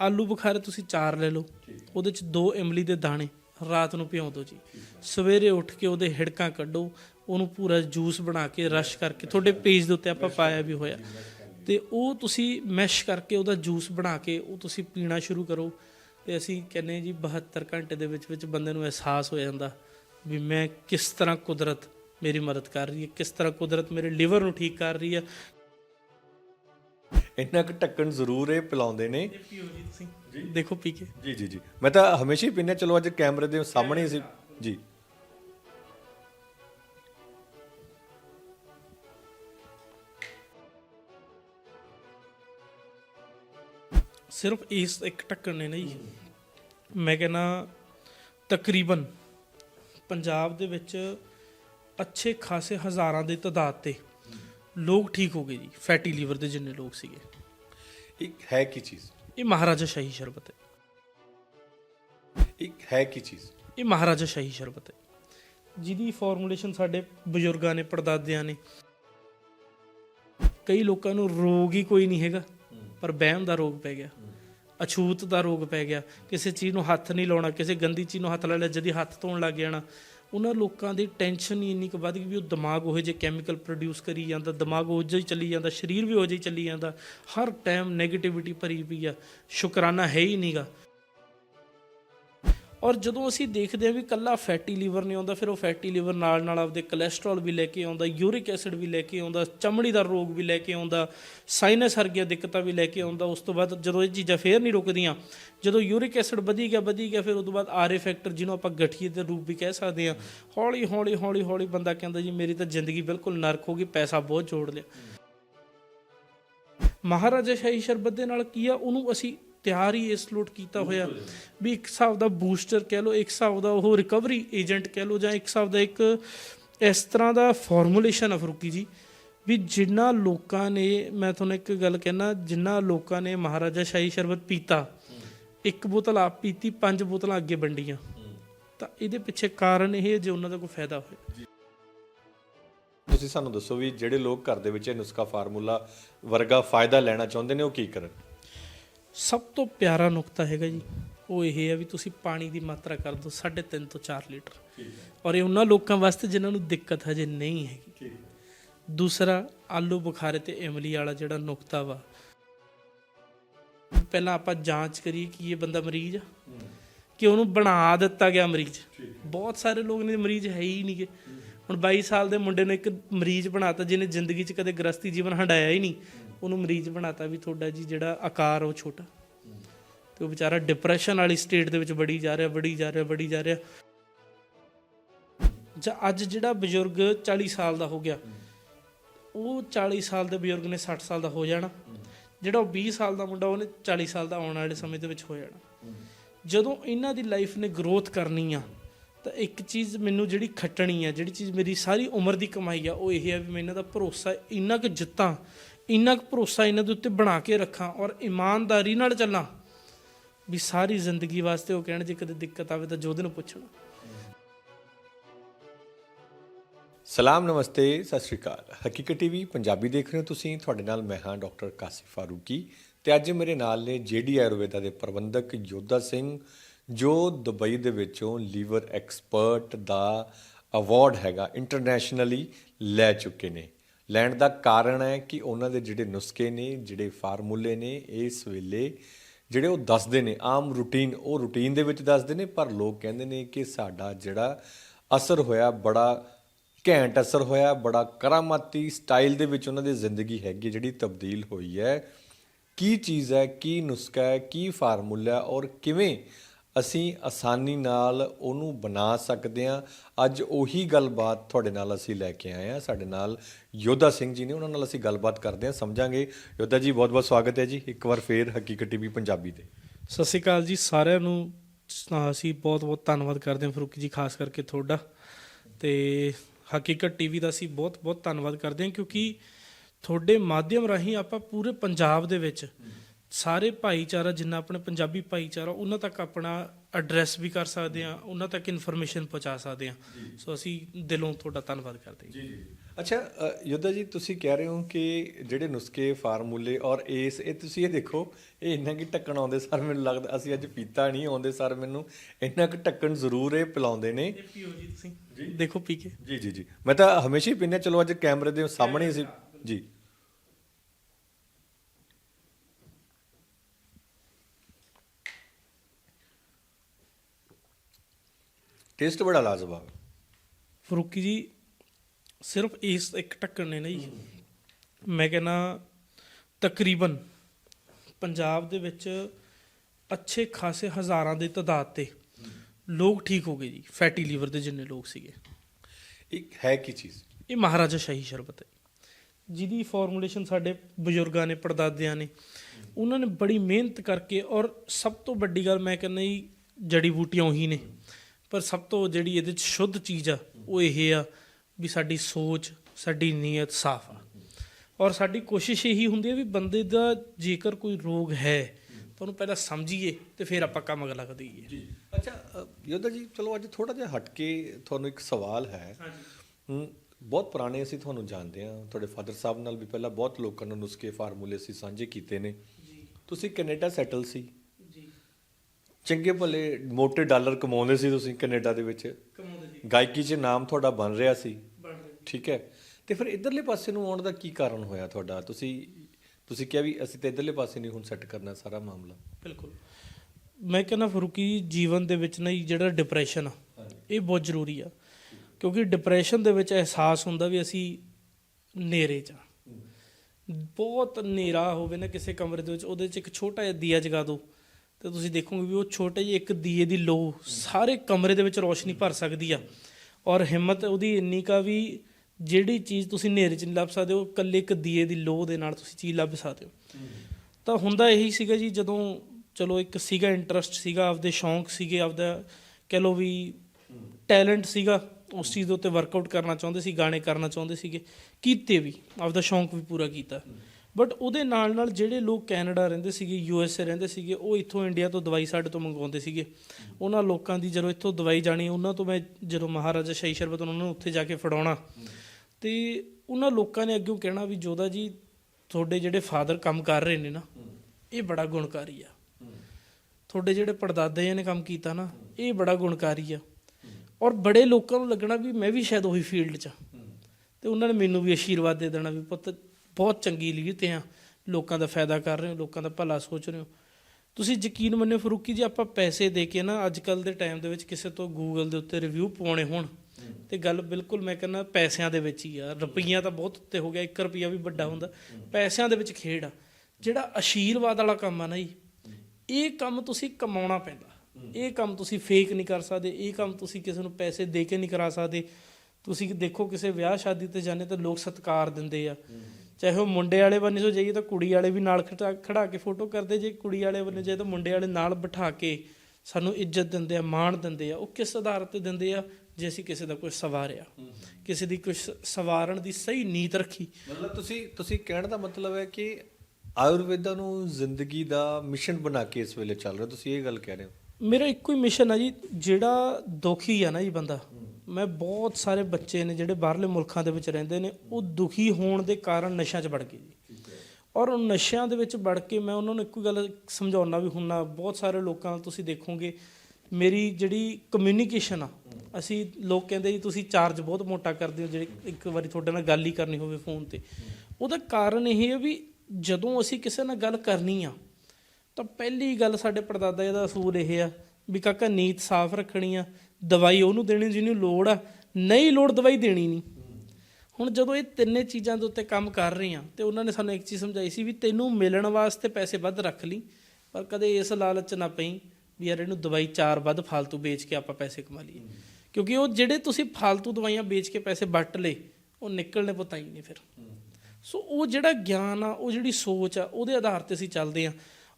ਆਲੂ ਬੁਖਾਰੇ ਤੁਸੀਂ ਚਾਰ ਲੈ ਲਓ। ਉਹਦੇ ਚ ਦੋ ਇਮਲੀ ਦੇ ਦਾਣੇ ਰਾਤ ਨੂੰ ਭਿਉਂ ਦਿਓ ਜੀ। ਸਵੇਰੇ ਉੱਠ ਕੇ ਉਹਦੇ ਹਿੜਕਾਂ ਕੱਢੋ ਉਹਨੂੰ ਪੂਰਾ ਜੂਸ ਬਣਾ ਕੇ ਰਸ਼ ਕਰਕੇ ਤੁਹਾਡੇ ਪੇਜ ਦੇ ਉੱਤੇ ਆਪਾਂ ਪਾਇਆ ਵੀ ਹੋਇਆ। ਤੇ ਉਹ ਤੁਸੀਂ ਮੈਸ਼ ਕਰਕੇ ਉਹਦਾ ਜੂਸ ਬਣਾ ਕੇ ਉਹ ਤੁਸੀਂ ਪੀਣਾ ਸ਼ੁਰੂ ਕਰੋ। ਤੇ ਅਸੀਂ ਕਹਿੰਦੇ ਹਾਂ ਜੀ 72 ਘੰਟੇ ਦੇ ਵਿੱਚ ਵਿੱਚ ਬੰਦੇ ਨੂੰ ਅਹਿਸਾਸ ਹੋ ਜਾਂਦਾ ਵੀ ਮੈਂ ਕਿਸ ਤਰ੍ਹਾਂ ਕੁਦਰਤ ਮੇਰੀ ਮਦਦ ਕਰ ਰਹੀ ਹੈ ਕਿਸ ਤਰ੍ਹਾਂ ਕੁਦਰਤ ਮੇਰੇ ਲਿਵਰ ਨੂੰ ਠੀਕ ਕਰ ਰਹੀ ਹੈ। ਇੰਨਾ ਕੁ ਢੱਕਣ ਜ਼ਰੂਰ ਇਹ ਪਿਲਾਉਂਦੇ ਨੇ। ਪੀਓ ਜੀ ਤੁਸੀਂ। ਦੇਖੋ ਪੀ ਕੇ। ਜੀ ਜੀ ਜੀ। ਮੈਂ ਤਾਂ ਹਮੇਸ਼ਾ ਹੀ ਪੀਂਦਾ ਚਲੋ ਅੱਜ ਕੈਮਰੇ ਦੇ ਸਾਹਮਣੇ ਹੀ ਸੀ। ਜੀ। ਸਿਰਫ ਇਸ ਇੱਕ ਢੱਕਣ ਨੇ ਨਹੀਂ ਮੈਂ ਕਹਿੰਦਾ ਤਕਰੀਬਨ ਪੰਜਾਬ ਦੇ ਵਿੱਚ ਅੱਛੇ ਖਾਸੇ ਹਜ਼ਾਰਾਂ ਦੀ ਤਾਦਾਦ ਤੇ ਲੋਕ ਠੀਕ ਹੋ ਗਏ ਜੀ ਫੈਟੀ ਲੀਵਰ ਦੇ ਜਿੰਨੇ ਲੋਕ ਸੀਗੇ। ਇੱਕ ਹੈ ਕੀ ਚੀਜ਼? ਇਹ ਮਹਾਰਾਜਾ ਸ਼ਾਹੀ ਸ਼ਰਬਤ ਹੈ। ਇੱਕ ਹੈ ਕੀ ਚੀਜ਼? ਇਹ ਮਹਾਰਾਜਾ ਸ਼ਾਹੀ ਸ਼ਰਬਤ ਹੈ। ਜਿਹਦੀ ਫਾਰਮੂਲੇਸ਼ਨ ਸਾਡੇ ਬਜ਼ੁਰਗਾਂ ਨੇ ਪੜਦਾਦਿਆਂ ਨੇ। ਕਈ ਲੋਕਾਂ ਨੂੰ ਰੋਗ ਹੀ ਕੋਈ ਨਹੀਂ ਹੈਗਾ ਪਰ ਵਹਿਮ ਦਾ ਰੋਗ ਪੈ ਗਿਆ। ਅਛੂਤ ਦਾ ਰੋਗ ਪੈ ਗਿਆ। ਕਿਸੇ ਚੀਜ਼ ਨੂੰ ਹੱਥ ਨਹੀਂ ਲਾਉਣਾ ਕਿਸੇ ਗੰਦੀ ਚੀਜ਼ ਨੂੰ ਹੱਥ ਲਾ ਲਿਆ ਜਦੀ ਹੱਥ ਧੋਣ ਲੱਗ ਜਾਣਾ। ਉਹਨਾਂ ਲੋਕਾਂ ਦੀ ਟੈਨਸ਼ਨ ਹੀ ਇੰਨੀ ਕੁ ਵੱਧ ਗਈ ਵੀ ਉਹ ਦਿਮਾਗ ਉਹੋ ਜਿਹੇ ਕੈਮੀਕਲ ਪ੍ਰੋਡਿਊਸ ਕਰੀ ਜਾਂਦਾ, ਦਿਮਾਗ ਉਹ ਜਿਹਾ ਹੀ ਚੱਲੀ ਜਾਂਦਾ, ਸਰੀਰ ਵੀ ਉਹ ਜਿਹਾ ਹੀ ਚੱਲੀ ਜਾਂਦਾ, ਹਰ ਟਾਈਮ 네ਗੇਟਿਵਿਟੀ ਭਰੀ ਪਈ ਆ, ਸ਼ੁਕਰਾਨਾ ਹੈ ਹੀ ਨਹੀਂਗਾ ਔਰ ਜਦੋਂ ਅਸੀਂ ਦੇਖਦੇ ਹਾਂ ਵੀ ਕੱਲਾ ਫੈਟੀ ਲੀਵਰ ਨਹੀਂ ਆਉਂਦਾ, ਫਿਰ ਉਹ ਫੈਟੀ ਲੀਵਰ ਨਾਲ ਨਾਲ ਆਪਦੇ ਕੋਲੇਸਟ੍ਰੋਲ ਵੀ ਲੈ ਕੇ ਆਉਂਦਾ ਯੂਰਿਕ ਐਸਿਡ ਵੀ ਲੈ ਕੇ ਆਉਂਦਾ, ਚਮੜੀ ਦਾ ਰੋਗ ਵੀ ਲੈ ਕੇ ਆਉਂਦਾ ਸਾਈਨਸ ਵਰਗੀਆਂ ਦਿੱਕਤਾਂ ਵੀ ਲੈ ਕੇ ਆਉਂਦਾ, ਉਸ ਤੋਂ ਬਾਅਦ ਜਦੋਂ ਇਹ ਚੀਜ਼ਾਂ ਫੇਰ ਨਹੀਂ ਰੁਕਦੀਆਂ, ਜਦੋਂ ਯੂਰਿਕ ਐਸਿਡ ਵਧੀ ਗਿਆ ਵਧੀ ਗਿਆ, ਫਿਰ ਉਸ ਤੋਂ ਬਾਅਦ ਆਰਏ ਫੈਕਟਰ ਜਿਹਨੂੰ ਆਪਾਂ ਗਠੀਏ ਦੇ ਰੂਪ ਵੀ ਕਹਿ ਸਕਦੇ ਹਾਂ, ਹੌਲੀ ਹੌਲੀ ਹੌਲੀ ਹੌਲੀ ਬੰਦਾ ਕਹਿੰਦਾ ਜੀ ਮੇਰੀ ਤਾਂ ਜ਼ਿੰਦਗੀ ਬਿਲਕੁਲ ਨਰਕ ਹੋ ਗਈ, ਪੈਸਾ ਬਹੁਤ ਜੋੜ ਲਿਆ। ਮਹਾਰਾਜਾ ਸ਼ਾਹੀ ਸ਼ਰਬਤ ਦੇ ਨਾਲ ਕੀ ਆ, ਉਹਨੂੰ ਅਸੀਂ ਤਿਆਰ ਹੀ ਇਸ ਲੋਟ ਕੀਤਾ ਹੋਇਆ। ਵੀ ਇੱਕ ਹਿਸਾਬ ਦਾ ਬੂਸਟਰ ਕਹਿ ਲਓ ਇੱਕ ਹਿਸਾਬ ਦਾ ਉਹ ਰਿਕਵਰੀ ਏਜੰਟ ਕਹਿ ਲਓ ਜਾਂ ਇੱਕ ਹਿਸਾਬ ਦਾ ਇੱਕ ਇਸ ਤਰ੍ਹਾਂ ਦਾ ਫਾਰਮੂਲੇਸ਼ਨ ਆ ਫਰੂਕੀ ਜੀ ਵੀ ਜਿੰਨਾ ਲੋਕਾਂ ਨੇ ਮੈਂ ਤੁਹਾਨੂੰ ਇੱਕ ਗੱਲ ਕਹਿਣਾ ਜਿੰਨਾ ਲੋਕਾਂ ਨੇ ਮਹਾਰਾਜਾ ਸ਼ਾਹੀ ਸ਼ਰਬਤ ਪੀਤਾ ਇੱਕ ਬੋਤਲ ਆਪ ਪੀਤੀ ਪੰਜ ਬੋਤਲਾਂ ਅੱਗੇ ਵੰਡੀਆਂ। ਤਾਂ ਇਹਦੇ ਪਿੱਛੇ ਕਾਰਨ ਇਹ ਜੇ ਉਹਨਾਂ ਦਾ ਕੋਈ ਫਾਇਦਾ ਹੋਇਆ ਤੁਸੀਂ ਸਾਨੂੰ ਦੱਸੋ ਵੀ ਜਿਹੜੇ ਲੋਕ ਘਰ ਦੇ ਵਿੱਚ ਇਹ ਨੁਸਖਾ ਫਾਰਮੂਲਾ ਵਰਗਾ ਫਾਇਦਾ ਲੈਣਾ ਚਾਹੁੰਦੇ ਨੇ ਉਹ ਕੀ ਕਰਨ? ਸਭ ਤੋਂ ਪਿਆਰਾ ਨੁਕਤਾ ਹੈਗਾ ਜੀ ਉਹ ਇਹ ਹੈ ਵੀ ਤੁਸੀਂ ਪਾਣੀ ਦੀ ਮਾਤਰਾ ਕਰ ਦਿਓ 3.5 ਤੋਂ 4 ਲੀਟਰ। ਔਰ ਇਹ ਉਹਨਾਂ ਲੋਕਾਂ ਵਾਸਤੇ ਜਿਨ੍ਹਾਂ ਨੂੰ ਦਿੱਕਤ ਹਜੇ ਨਹੀਂ ਹੈਗੀ ਦੂਸਰਾ ਆਲੂ ਬੁਖਾਰੇ ਤੇ ਇਮਲੀ ਵਾਲਾ ਜਿਹੜਾ ਨੁਕਤਾ ਵਾ। ਪਹਿਲਾਂ ਆਪਾਂ ਜਾਂਚ ਕਰੀਏ ਕਿ ਇਹ ਬੰਦਾ ਮਰੀਜ਼ ਆ। ਕਿ ਉਹਨੂੰ ਬਣਾ ਦਿੱਤਾ ਗਿਆ ਮਰੀਜ਼। ਬਹੁਤ ਸਾਰੇ ਲੋਕ ਨੇ ਮਰੀਜ਼ ਹੈ ਹੀ ਨਹੀਂਗੇ ਹੁਣ 22 ਸਾਲ ਦੇ ਮੁੰਡੇ ਨੂੰ ਇੱਕ ਮਰੀਜ਼ ਬਣਾਤਾ ਜਿਹਨੇ ਜ਼ਿੰਦਗੀ 'ਚ ਕਦੇ ਗ੍ਰਸਤੀ ਜੀਵਨ ਹੰਡਾਇਆ ਹੀ ਨਹੀਂ। ਉਹਨੂੰ ਮਰੀਜ਼ ਬਣਾਤਾ ਵੀ ਤੁਹਾਡਾ ਜੀ ਜਿਹੜਾ ਆਕਾਰ ਉਹ ਛੋਟਾ। ਤੇ ਉਹ ਵਿਚਾਰਾ ਡਿਪਰੈਸ਼ਨ ਵਾਲੀ ਸਟੇਟ ਦੇ ਵਿੱਚ ਬੜੀ ਜਾ ਰਿਹਾ ਬੜੀ ਜਾ ਰਿਹਾ ਬੜੀ ਜਾ ਰਿਹਾ। ਜਾਂ ਅੱਜ ਜਿਹੜਾ ਬਜ਼ੁਰਗ 40 ਸਾਲ ਦਾ ਹੋ ਗਿਆ, ਉਹ 40 ਸਾਲ ਦੇ ਬਜ਼ੁਰਗ ਨੇ 60 ਸਾਲ ਦਾ ਹੋ ਜਾਣਾ। ਜਿਹੜਾ ਉਹ 20 ਸਾਲ ਦਾ ਮੁੰਡਾ, ਉਹਨੇ 40 ਸਾਲ ਦਾ ਆਉਣ ਵਾਲੇ ਸਮੇਂ ਦੇ ਵਿੱਚ ਹੋ ਜਾਣਾ। ਜਦੋਂ ਇਹਨਾਂ ਦੀ ਲਾਈਫ ਨੇ ਗਰੋਥ ਕਰਨੀ ਆ, ਤਾਂ ਇੱਕ ਚੀਜ਼ ਮੈਨੂੰ ਜਿਹੜੀ ਖੱਟਣੀ ਆ, ਜਿਹੜੀ ਚੀਜ਼ ਮੇਰੀ ਸਾਰੀ ਉਮਰ ਦੀ ਕਮਾਈ ਆ, ਉਹ ਇਹ ਆ ਵੀ ਮੈਂ ਇਹਨਾਂ ਦਾ ਭਰੋਸਾ ਇੰਨਾ ਕੁ ਜਿੱਤਾਂ ਇੰਨਾ ਕੁ ਭਰੋਸਾ ਇਹਨਾਂ ਦੇ ਉੱਤੇ ਬਣਾ ਕੇ ਰੱਖਾਂ ਔਰ ਇਮਾਨਦਾਰੀ ਨਾਲ ਚੱਲਾਂ ਵੀ ਸਾਰੀ ਜ਼ਿੰਦਗੀ ਵਾਸਤੇ ਉਹ ਕਹਿਣ ਜੇ ਕਦੇ ਦਿੱਕਤ ਆਵੇ ਤਾਂ ਜੋਦੇ ਨੂੰ ਪੁੱਛਣਾ। ਸਲਾਮ, ਨਮਸਤੇ, ਸਤਿ ਸ਼੍ਰੀ ਅਕਾਲ। ਹਕੀਕਤ ਟੀਵੀ ਪੰਜਾਬੀ ਦੇਖ ਰਹੇ ਹੋ ਤੁਸੀਂ। ਤੁਹਾਡੇ ਨਾਲ ਮੈਂ ਹਾਂ ਡਾਕਟਰ ਕਾਸਿਫ ਫਾਰੂਕੀ ਤੇ ਅੱਜ ਮੇਰੇ ਨਾਲ ਨੇ ਜੇਡੀ ਆਯੁਰਵੇਦਾ ਦੇ ਪ੍ਰਬੰਧਕ ਯੋਧਾ ਸਿੰਘ, ਜੋ ਦੁਬਈ ਦੇ ਵਿੱਚੋਂ ਲੀਵਰ ਐਕਸਪਰਟ ਦਾ ਅਵਾਰਡ ਹੈਗਾ, ਇੰਟਰਨੈਸ਼ਨਲੀ ਲੈ ਚੁੱਕੇ ਨੇ। ਲੈਣ ਦਾ ਕਾਰਨ ਹੈ ਕਿ ਉਹਨਾਂ ਦੇ ਜਿਹੜੇ ਨੁਸਖੇ ਨੇ, ਜਿਹੜੇ ਫਾਰਮੂਲੇ ਨੇ ਇਸ ਵੇਲੇ ਜਿਹੜੇ ਉਹ ਦੱਸਦੇ ਨੇ, ਆਮ ਰੂਟੀਨ ਉਹ ਰੂਟੀਨ ਦੇ ਵਿੱਚ ਦੱਸਦੇ ਨੇ, ਪਰ ਲੋਕ ਕਹਿੰਦੇ ਨੇ ਕਿ ਸਾਡਾ ਜਿਹੜਾ ਅਸਰ ਹੋਇਆ ਬੜਾ ਘੈਂਟ ਅਸਰ ਹੋਇਆ, ਬੜਾ ਕਰਾਮਾਤੀ ਸਟਾਈਲ ਦੇ ਵਿੱਚ ਉਹਨਾਂ ਦੀ ਜ਼ਿੰਦਗੀ ਹੈਗੀ ਜਿਹੜੀ ਤਬਦੀਲ ਹੋਈ ਹੈ। ਕੀ ਚੀਜ਼ ਹੈ, ਕੀ ਨੁਸਖਾ ਹੈ, ਕੀ ਫਾਰਮੂਲਾ ਔਰ ਕਿਵੇਂ ਅਸੀਂ ਆਸਾਨੀ ਨਾਲ ਉਹਨੂੰ ਬਣਾ ਸਕਦੇ ਹਾਂ। ਅੱਜ ਉਹੀ ਗੱਲਬਾਤ ਤੁਹਾਡੇ ਨਾਲ ਅਸੀਂ ਲੈ ਕੇ ਆਏ ਹਾਂ। ਸਾਡੇ ਨਾਲ ਯੋਧਾ ਸਿੰਘ ਜੀ ਨੇ, ਉਹਨਾਂ ਨਾਲ ਅਸੀਂ ਗੱਲਬਾਤ ਕਰਦੇ ਹਾਂ, ਸਮਝਾਂਗੇ। ਯੋਧਾ ਜੀ, ਬਹੁਤ ਬਹੁਤ ਸਵਾਗਤ ਹੈ ਜੀ। ਇੱਕ ਵਾਰ ਫੇਰ ਹਕੀਕਤ ਟੀਵੀ ਪੰਜਾਬੀ ਤੇ। ਸਤਿ ਸ਼੍ਰੀ ਅਕਾਲ ਜੀ ਸਾਰਿਆਂ ਨੂੰ। ਅਸੀਂ ਬਹੁਤ ਬਹੁਤ ਧੰਨਵਾਦ ਕਰਦੇ ਹਾਂ ਫਰੂਕੀ ਜੀ, ਖਾਸ ਕਰਕੇ ਤੁਹਾਡਾ। ਤੇ ਹਕੀਕਤ ਟੀਵੀ ਦਾ ਅਸੀਂ ਬਹੁਤ ਬਹੁਤ ਧੰਨਵਾਦ ਕਰਦੇ ਹਾਂ, ਕਿਉਂਕਿ ਤੁਹਾਡੇ ਮਾਧਿਅਮ ਰਾਹੀਂ ਆਪਾਂ ਪੂਰੇ ਪੰਜਾਬ ਦੇ ਵਿੱਚ ਸਾਰੇ ਭਾਈਚਾਰਾ ਜਿੰਨਾ ਆਪਣੇ ਪੰਜਾਬੀ ਭਾਈਚਾਰਾ ਉਹਨਾਂ ਤੱਕ ਆਪਣਾ ਐਡਰੈਸ ਵੀ ਕਰ ਸਕਦੇ ਹਾਂ ਉਹਨਾਂ ਤੱਕ ਇਨਫੋਰਮੇਸ਼ਨ ਪਹੁੰਚਾ ਸਕਦੇ ਹਾਂ। ਸੋ ਅਸੀਂ ਦਿਲੋਂ ਤੁਹਾਡਾ ਧੰਨਵਾਦ ਕਰਦੇ ਹਾਂ। ਜੀ ਜੀ। ਅੱਛਾ ਯੋਧਾ ਜੀ ਤੁਸੀਂ ਕਹਿ ਰਹੇ ਹੋ ਕਿ ਜਿਹੜੇ ਨੁਸਖੇ ਫਾਰਮੂਲੇ ਔਰ ਇਸ ਇਹ ਤੁਸੀਂ ਇਹ ਦੇਖੋ ਇਹ ਇੰਨਾ ਕਿ ਢੱਕਣ ਆਉਂਦੇ ਸਰ ਮੈਨੂੰ ਲੱਗਦਾ ਅਸੀਂ ਅੱਜ ਪੀਤਾ ਨਹੀਂ ਆਉਂਦੇ ਸਰ ਮੈਨੂੰ ਇੰਨਾ ਕਿ ਢੱਕਣ ਜ਼ਰੂਰ ਇਹ ਪਿਲਾਉਂਦੇ ਨੇ। ਪੀਓ ਜੀ ਤੁਸੀਂ। ਦੇਖੋ ਪੀ ਕੇ। ਜੀ ਜੀ ਜੀ। ਮੈਂ ਤਾਂ ਹਮੇਸ਼ਾ ਹੀ ਪੀਂਦਾ ਚਲੋ ਅੱਜ ਕੈਮਰੇ ਦੇ ਸਾਹਮਣੇ ਸੀ ਜੀ। ਟੇਸਟ ਬੜਾ ਲਾਜਵਾਬ। ਫਰੂਕੀ ਜੀ ਸਿਰਫ ਇਸ ਇੱਕ ਢੱਕਣ ਨੇ ਨਾ ਜੀ। ਮੈਂ ਕਹਿੰਦਾ ਤਕਰੀਬਨ ਪੰਜਾਬ ਦੇ ਵਿੱਚ ਅੱਛੇ ਖਾਸੇ ਹਜ਼ਾਰਾਂ ਦੀ ਤਾਦਾਦ ਤੇ ਲੋਕ ਠੀਕ ਹੋ ਗਏ ਜੀ ਫੈਟੀ ਲੀਵਰ ਦੇ ਜਿੰਨੇ ਲੋਕ ਸੀਗੇ। ਇੱਕ ਹੈ ਕੀ ਚੀਜ਼? ਇਹ ਮਹਾਰਾਜਾ ਸ਼ਾਹੀ ਸ਼ਰਬਤ ਹੈ। ਜਿਹਦੀ ਫਾਰਮੂਲੇਸ਼ਨ ਸਾਡੇ ਬਜ਼ੁਰਗਾਂ ਨੇ ਪੜਦਾਦਿਆਂ ਨੇ ਉਹਨਾਂ ਨੇ ਬੜੀ ਮਿਹਨਤ ਕਰਕੇ ਔਰ ਸਭ ਤੋਂ ਵੱਡੀ ਗੱਲ ਮੈਂ ਕਹਿੰਦਾ ਜੀ ਜੜੀ ਬੂਟੀਆਂ ਉਹੀ ਨੇ। ਪਰ ਸਭ ਤੋਂ ਜਿਹੜੀ ਇਹਦੇ ਚ ਸ਼ੁੱਧ ਚੀਜ਼ ਆ ਉਹ ਇਹ ਆ ਵੀ ਸਾਡੀ ਸੋਚ ਸਾਡੀ ਨੀਅਤ ਸਾਫ਼ ਆ। ਔਰ ਸਾਡੀ ਕੋਸ਼ਿਸ਼ ਇਹੀ ਹੁੰਦੀ ਹੈ ਵੀ ਬੰਦੇ ਦਾ ਜੇਕਰ ਕੋਈ ਰੋਗ ਹੈ ਤਾਂ ਉਹਨੂੰ ਪਹਿਲਾਂ ਸਮਝੀਏ ਤੇ ਫਿਰ ਆਪਾਂ ਕੰਮ ਅਗਲਾ ਕਰੀਏ ਜੀ। ਅੱਛਾ ਯੋਧਾ ਜੀ ਚਲੋ ਅੱਜ ਥੋੜਾ ਜਿਹਾ ਹਟ ਕੇ ਤੁਹਾਨੂੰ ਇੱਕ ਸਵਾਲ ਹੈ ਬਹੁਤ ਪੁਰਾਣੇ ਅਸੀਂ ਤੁਹਾਨੂੰ ਜਾਣਦੇ ਹਾਂ। ਤੁਹਾਡੇ ਫਾਦਰ ਸਾਹਿਬ ਨਾਲ ਵੀ ਪਹਿਲਾਂ ਬਹੁਤ ਲੋਕਾਂ ਨੂੰ ਨੁਸਖੇ ਫਾਰਮੂਲੇ ਅਸੀਂ ਸਾਂਝੇ ਕੀਤੇ ਨੇ। ਜੀ। ਤੁਸੀਂ ਕੈਨੇਡਾ ਸੈਟਲ ਸੀ। ਚੰਗੇ ਭਲੇ ਮੋਟੇ ਡਾਲਰ ਕਮਾਉਂਦੇ ਸੀ ਤੁਸੀਂ ਕੈਨੇਡਾ ਦੇ ਵਿੱਚ? ਕਮਾਉਂਦੇ ਗਾਇਕੀ 'ਚ ਨਾਮ ਤੁਹਾਡਾ ਬਣ ਰਿਹਾ ਸੀ। ਬਣ ਰਹੇ। ਠੀਕ ਹੈ। ਤੇ ਫਿਰ ਇਧਰਲੇ ਪਾਸੇ ਨੂੰ ਆਉਣ ਦਾ ਕੀ ਕਾਰਨ ਹੋਇਆ ਤੁਹਾਡਾ? ਤੁਸੀਂ ਤੁਸੀਂ ਕਿਹਾ ਵੀ ਅਸੀਂ ਤਾਂ ਇਧਰਲੇ ਪਾਸੇ ਨਹੀਂ ਹੁਣ ਸੈੱਟ ਕਰਨਾ ਸਾਰਾ ਮਾਮਲਾ। ਬਿਲਕੁਲ। ਮੈਂ ਕਹਿੰਦਾ ਫਰੂਕੀ ਜੀਵਨ ਦੇ ਵਿੱਚ ਨਾ ਜਿਹੜਾ ਡਿਪਰੈਸ਼ਨ ਆ ਇਹ ਬਹੁਤ ਜ਼ਰੂਰੀ ਆ। ਕਿਉਂਕਿ ਡਿਪਰੈਸ਼ਨ ਦੇ ਵਿੱਚ ਅਹਿਸਾਸ ਹੁੰਦਾ ਵੀ ਅਸੀਂ ਨੇਰੇ 'ਚ ਆ। ਬਹੁਤ ਹਨੇਰਾ ਹੋਵੇ ਨਾ ਕਿਸੇ ਕਮਰੇ ਦੇ ਵਿੱਚ ਉਹਦੇ 'ਚ ਇੱਕ ਛੋਟਾ ਜਿਹਾ ਦੀਆ ਜਗਾ ਦਿਓ। ਤੇ ਤੁਸੀਂ ਦੇਖੋਗੇ ਵੀ ਉਹ ਛੋਟੇ ਜਿਹੇ ਇੱਕ ਦੀਏ ਦੀ ਲੋ ਸਾਰੇ ਕਮਰੇ ਦੇ ਵਿੱਚ ਰੋਸ਼ਨੀ ਭਰ ਸਕਦੀ ਆ। ਔਰ ਹਿੰਮਤ ਉਹਦੀ ਇੰਨੀ ਕਾ ਵੀ ਜਿਹੜੀ ਚੀਜ਼ ਤੁਸੀਂ ਹਨੇਰੇ 'ਚ ਨਹੀਂ ਲੱਭ ਸਕਦੇ, ਉਹ ਇਕੱਲੇ ਇੱਕ ਦੀਏ ਦੀ ਲੋ ਦੇ ਨਾਲ ਤੁਸੀਂ ਚੀਜ਼ ਲੱਭ ਸਕਦੇ ਹੋ। ਤਾਂ ਹੁੰਦਾ ਇਹੀ ਸੀਗਾ ਜੀ, ਜਦੋਂ ਚਲੋ ਇੱਕ ਸੀਗਾ ਇੰਟਰਸਟ ਸੀਗਾ, ਆਪਦੇ ਸ਼ੌਂਕ ਸੀਗੇ, ਆਪਦਾ ਕਹਿ ਲਓ ਵੀ ਟੈਲੈਂਟ ਸੀਗਾ, ਉਸ ਚੀਜ਼ ਦੇ ਉੱਤੇ ਵਰਕਆਊਟ ਕਰਨਾ ਚਾਹੁੰਦੇ ਸੀ, ਗਾਣੇ ਕਰਨਾ ਚਾਹੁੰਦੇ ਸੀਗੇ, ਕੀਤੇ ਵੀ, ਆਪਦਾ ਸ਼ੌਂਕ ਵੀ ਪੂਰਾ ਕੀਤਾ। ਬਟ ਉਹਦੇ ਨਾਲ ਨਾਲ ਜਿਹੜੇ ਲੋਕ ਕੈਨੇਡਾ ਰਹਿੰਦੇ ਸੀਗੇ ਯੂ ਐਸ ਏ ਰਹਿੰਦੇ ਸੀਗੇ, ਉਹ ਇੱਥੋਂ ਇੰਡੀਆ ਤੋਂ ਦਵਾਈ ਸਾਡੇ ਤੋਂ ਮੰਗਵਾਉਂਦੇ ਸੀਗੇ। ਉਹਨਾਂ ਲੋਕਾਂ ਦੀ ਜਦੋਂ ਇੱਥੋਂ ਦਵਾਈ ਜਾਣੀ, ਉਹਨਾਂ ਤੋਂ ਮੈਂ ਜਦੋਂ ਮਹਾਰਾਜਾ ਸ਼ਾਹੀ ਸ਼ਰਬਤ ਉਹਨਾਂ ਨੂੰ ਉੱਥੇ ਜਾ ਕੇ ਫੜਾਉਣਾ। ਤੇ ਉਹਨਾਂ ਲੋਕਾਂ ਨੇ ਅੱਗੇ ਕਹਿਣਾ ਵੀ ਜੋਦਾ ਜੀ, ਤੁਹਾਡੇ ਜਿਹੜੇ ਫਾਦਰ ਕੰਮ ਕਰ ਰਹੇ ਨੇ ਨਾ, ਇਹ ਬੜਾ ਗੁਣਕਾਰੀ ਆ। ਤੁਹਾਡੇ ਜਿਹੜੇ ਪੜਦਾਦੇ ਨੇ ਕੰਮ ਕੀਤਾ ਨਾ, ਇਹ ਬੜਾ ਗੁਣਕਾਰੀ ਆ। ਔਰ ਬੜੇ ਲੋਕਾਂ ਨੂੰ ਲੱਗਣਾ ਵੀ ਮੈਂ ਵੀ ਸ਼ਾਇਦ ਉਹੀ ਫੀਲਡ 'ਚ ਆ। ਤੇ ਉਹਨਾਂ ਨੇ ਮੈਨੂੰ ਵੀ ਆਸ਼ੀਰਵਾਦ ਦੇ ਦੇਣਾ ਵੀ ਪੁੱਤ ਬਹੁਤ ਚੰਗੀ ਲੀਹ ਤੇ ਆ ਲੋਕਾਂ ਦਾ ਫਾਇਦਾ ਕਰ ਰਹੇ ਹੋ, ਲੋਕਾਂ ਦਾ ਭਲਾ ਸੋਚ ਰਹੇ ਹੋ। ਤੁਸੀਂ ਯਕੀਨ ਮੰਨਿਓ ਫਰੂਕੀ ਜੀ, ਆਪਾਂ ਪੈਸੇ ਦੇ ਕੇ ਨਾ ਅੱਜ ਕੱਲ ਦੇ ਟਾਈਮ ਦੇ ਵਿੱਚ ਕਿਸੇ ਤੋਂ ਗੂਗਲ ਦੇ ਉੱਤੇ ਰਿਵਿਊ ਪਵਾਉਣੇ ਹੋਣ, ਤੇ ਗੱਲ ਬਿਲਕੁਲ ਮੈਂ ਕਹਿੰਦਾ ਪੈਸਿਆਂ ਦੇ ਵਿੱਚ ਹੀ ਆ। ਰੁਪਈਆ ਤਾਂ ਬਹੁਤ ਉੱਤੇ ਹੋ ਗਿਆ 1 ਰੁਪਈਆ ਵੀ ਵੱਡਾ ਹੁੰਦਾ। ਪੈਸਿਆਂ ਦੇ ਵਿੱਚ ਖੇਡ ਆ। ਜਿਹੜਾ ਆਸ਼ੀਰਵਾਦ ਵਾਲਾ ਕੰਮ ਆ ਨਾ ਜੀ, ਇਹ ਕੰਮ ਤੁਸੀਂ ਕਮਾਉਣਾ ਪੈਂਦਾ। ਇਹ ਕੰਮ ਤੁਸੀਂ ਫੇਕ ਨਹੀਂ ਕਰ ਸਕਦੇ, ਇਹ ਕੰਮ ਤੁਸੀਂ ਕਿਸੇ ਨੂੰ ਪੈਸੇ ਦੇ ਕੇ ਨਹੀਂ ਕਰਾ ਸਕਦੇ। ਤੁਸੀਂ ਦੇਖੋ, ਕਿਸੇ ਵਿਆਹ ਸ਼ਾਦੀ ਤੇ ਜਾਂਦੇ ਤਾਂ ਲੋਕ ਸਤਿਕਾਰ ਦਿੰਦੇ ਆ। ਚਾਹੇ ਉਹ ਮੁੰਡੇ ਵਾਲੇ ਬੰਨੇ ਤੋਂ ਜਾਈਏ ਤਾਂ ਕੁੜੀ ਵਾਲੇ ਵੀ ਨਾਲ ਖੜਾ ਕੇ ਫੋਟੋ ਕਰਦੇ ਜੇ ਕੁੜੀ ਵਾਲੇ ਬੰਨੇ ਜਾਈਏ ਤਾਂ ਮੁੰਡੇ ਵਾਲੇ ਨਾਲ ਬਿਠਾ ਕੇ ਸਾਨੂੰ ਇੱਜ਼ਤ ਦਿੰਦੇ ਆ ਮਾਣ ਦਿੰਦੇ ਆ ਉਹ ਕਿਸ ਆਧਾਰ ਤੇ ਦਿੰਦੇ ਆ? ਜੇ ਅਸੀਂ ਕਿਸੇ ਦਾ ਕੁਝ ਸਵਾਰਿਆ ਕਿਸੇ ਦੀ ਕੁਝ ਸਵਾਰਨ ਦੀ ਸਹੀ ਨੀਤ ਰੱਖੀ। ਮਤਲਬ ਤੁਸੀਂ ਤੁਸੀਂ ਕਹਿਣ ਦਾ ਮਤਲਬ ਹੈ ਕਿ ਆਯੁਰਵੇਦਾ ਨੂੰ ਜ਼ਿੰਦਗੀ ਦਾ ਮਿਸ਼ਨ ਬਣਾ ਕੇ ਇਸ ਵੇਲੇ ਚੱਲ ਰਹੇ ਤੁਸੀਂ ਇਹ ਗੱਲ ਕਹਿ ਰਹੇ ਹੋ। ਮੇਰਾ ਇੱਕੋ ਹੀ ਮਿਸ਼ਨ ਆ ਜੀ ਜਿਹੜਾ ਦੁਖੀ ਆ ਨਾ ਜੀ ਬੰਦਾ ਮੈਂ ਬਹੁਤ ਸਾਰੇ ਬੱਚੇ ਨੇ ਜਿਹੜੇ ਬਾਹਰਲੇ ਮੁਲਕਾਂ ਦੇ ਵਿੱਚ ਰਹਿੰਦੇ ਨੇ ਉਹ ਦੁਖੀ ਹੋਣ ਦੇ ਕਾਰਨ ਨਸ਼ਿਆਂ 'ਚ ਵੜ ਗਏ ਜੀ। ਔਰ ਉਹ ਨਸ਼ਿਆਂ ਦੇ ਵਿੱਚ ਵੜ ਕੇ ਮੈਂ ਉਹਨਾਂ ਨੂੰ ਇੱਕੋ ਗੱਲ ਸਮਝਾਉਣਾ ਵੀ ਹੁੰਨਾ ਬਹੁਤ ਸਾਰੇ ਲੋਕਾਂ ਨਾਲ ਤੁਸੀਂ ਦੇਖੋਗੇ ਮੇਰੀ ਜਿਹੜੀ ਕਮਿਊਨੀਕੇਸ਼ਨ ਆ ਅਸੀਂ ਲੋਕ ਕਹਿੰਦੇ ਜੀ ਤੁਸੀਂ ਚਾਰਜ ਬਹੁਤ ਮੋਟਾ ਕਰਦੇ ਹੋ ਜਿਹੜੇ ਇੱਕ ਵਾਰੀ ਤੁਹਾਡੇ ਨਾਲ ਗੱਲ ਹੀ ਕਰਨੀ ਹੋਵੇ ਫੋਨ ਤੇ। ਉਹਦਾ ਕਾਰਨ ਇਹ ਹੈ ਵੀ ਜਦੋਂ ਅਸੀਂ ਕਿਸੇ ਨਾਲ ਗੱਲ ਕਰਨੀ ਆ ਤਾਂ ਪਹਿਲੀ ਗੱਲ ਸਾਡੇ ਪੜਦਾਦਾ ਜੀ ਦਾ ਅਸੂਲ ਇਹ ਆ ਵੀ ਕਾਕਾ ਨੀਤ ਸਾਫ਼ ਰੱਖਣੀ ਆ ਦਵਾਈ ਉਹਨੂੰ ਦੇਣੀ ਜਿਹਨੂੰ ਲੋੜ ਆ। ਨਹੀਂ ਲੋੜ ਦਵਾਈ ਦੇਣੀ ਨਹੀਂ। ਹੁਣ ਜਦੋਂ ਇਹ ਤਿੰਨੇ ਚੀਜ਼ਾਂ ਦੇ ਉੱਤੇ ਕੰਮ ਕਰ ਰਹੇ ਆ ਤੇ ਉਹਨਾਂ ਨੇ ਸਾਨੂੰ ਇੱਕ ਚੀਜ਼ ਸਮਝਾਈ ਸੀ ਵੀ ਤੈਨੂੰ ਮਿਲਣ ਵਾਸਤੇ ਪੈਸੇ ਵੱਧ ਰੱਖ ਲਈ ਪਰ ਕਦੇ ਇਸ ਲਾਲਚ ਨਾ ਪਈ ਵੀ ਯਾਰ ਇਹਨੂੰ ਦਵਾਈ ਚਾਰ ਵੱਧ ਫालतू ਵੇਚ ਕੇ ਆਪਾਂ ਪੈਸੇ ਕਮਾ ਲਈਏ। ਕਿਉਂਕਿ ਉਹ ਜਿਹੜੇ ਤੁਸੀਂ ਫालतू ਦਵਾਈਆਂ ਵੇਚ ਕੇ ਪੈਸੇ ਵੱਟ ਲਏ ਉਹ ਨਿਕਲਣੇ ਪਤਾ ਹੀ ਨਹੀਂ ਫਿਰ ਸੋ ਉਹ ਜਿਹੜਾ ਗਿਆਨ ਆ ਉਹ ਜਿਹੜੀ ਸੋਚ ਆ ਉਹਦੇ ਆਧਾਰ ਤੇ ਅਸੀਂ ਚੱਲਦੇ ਆ।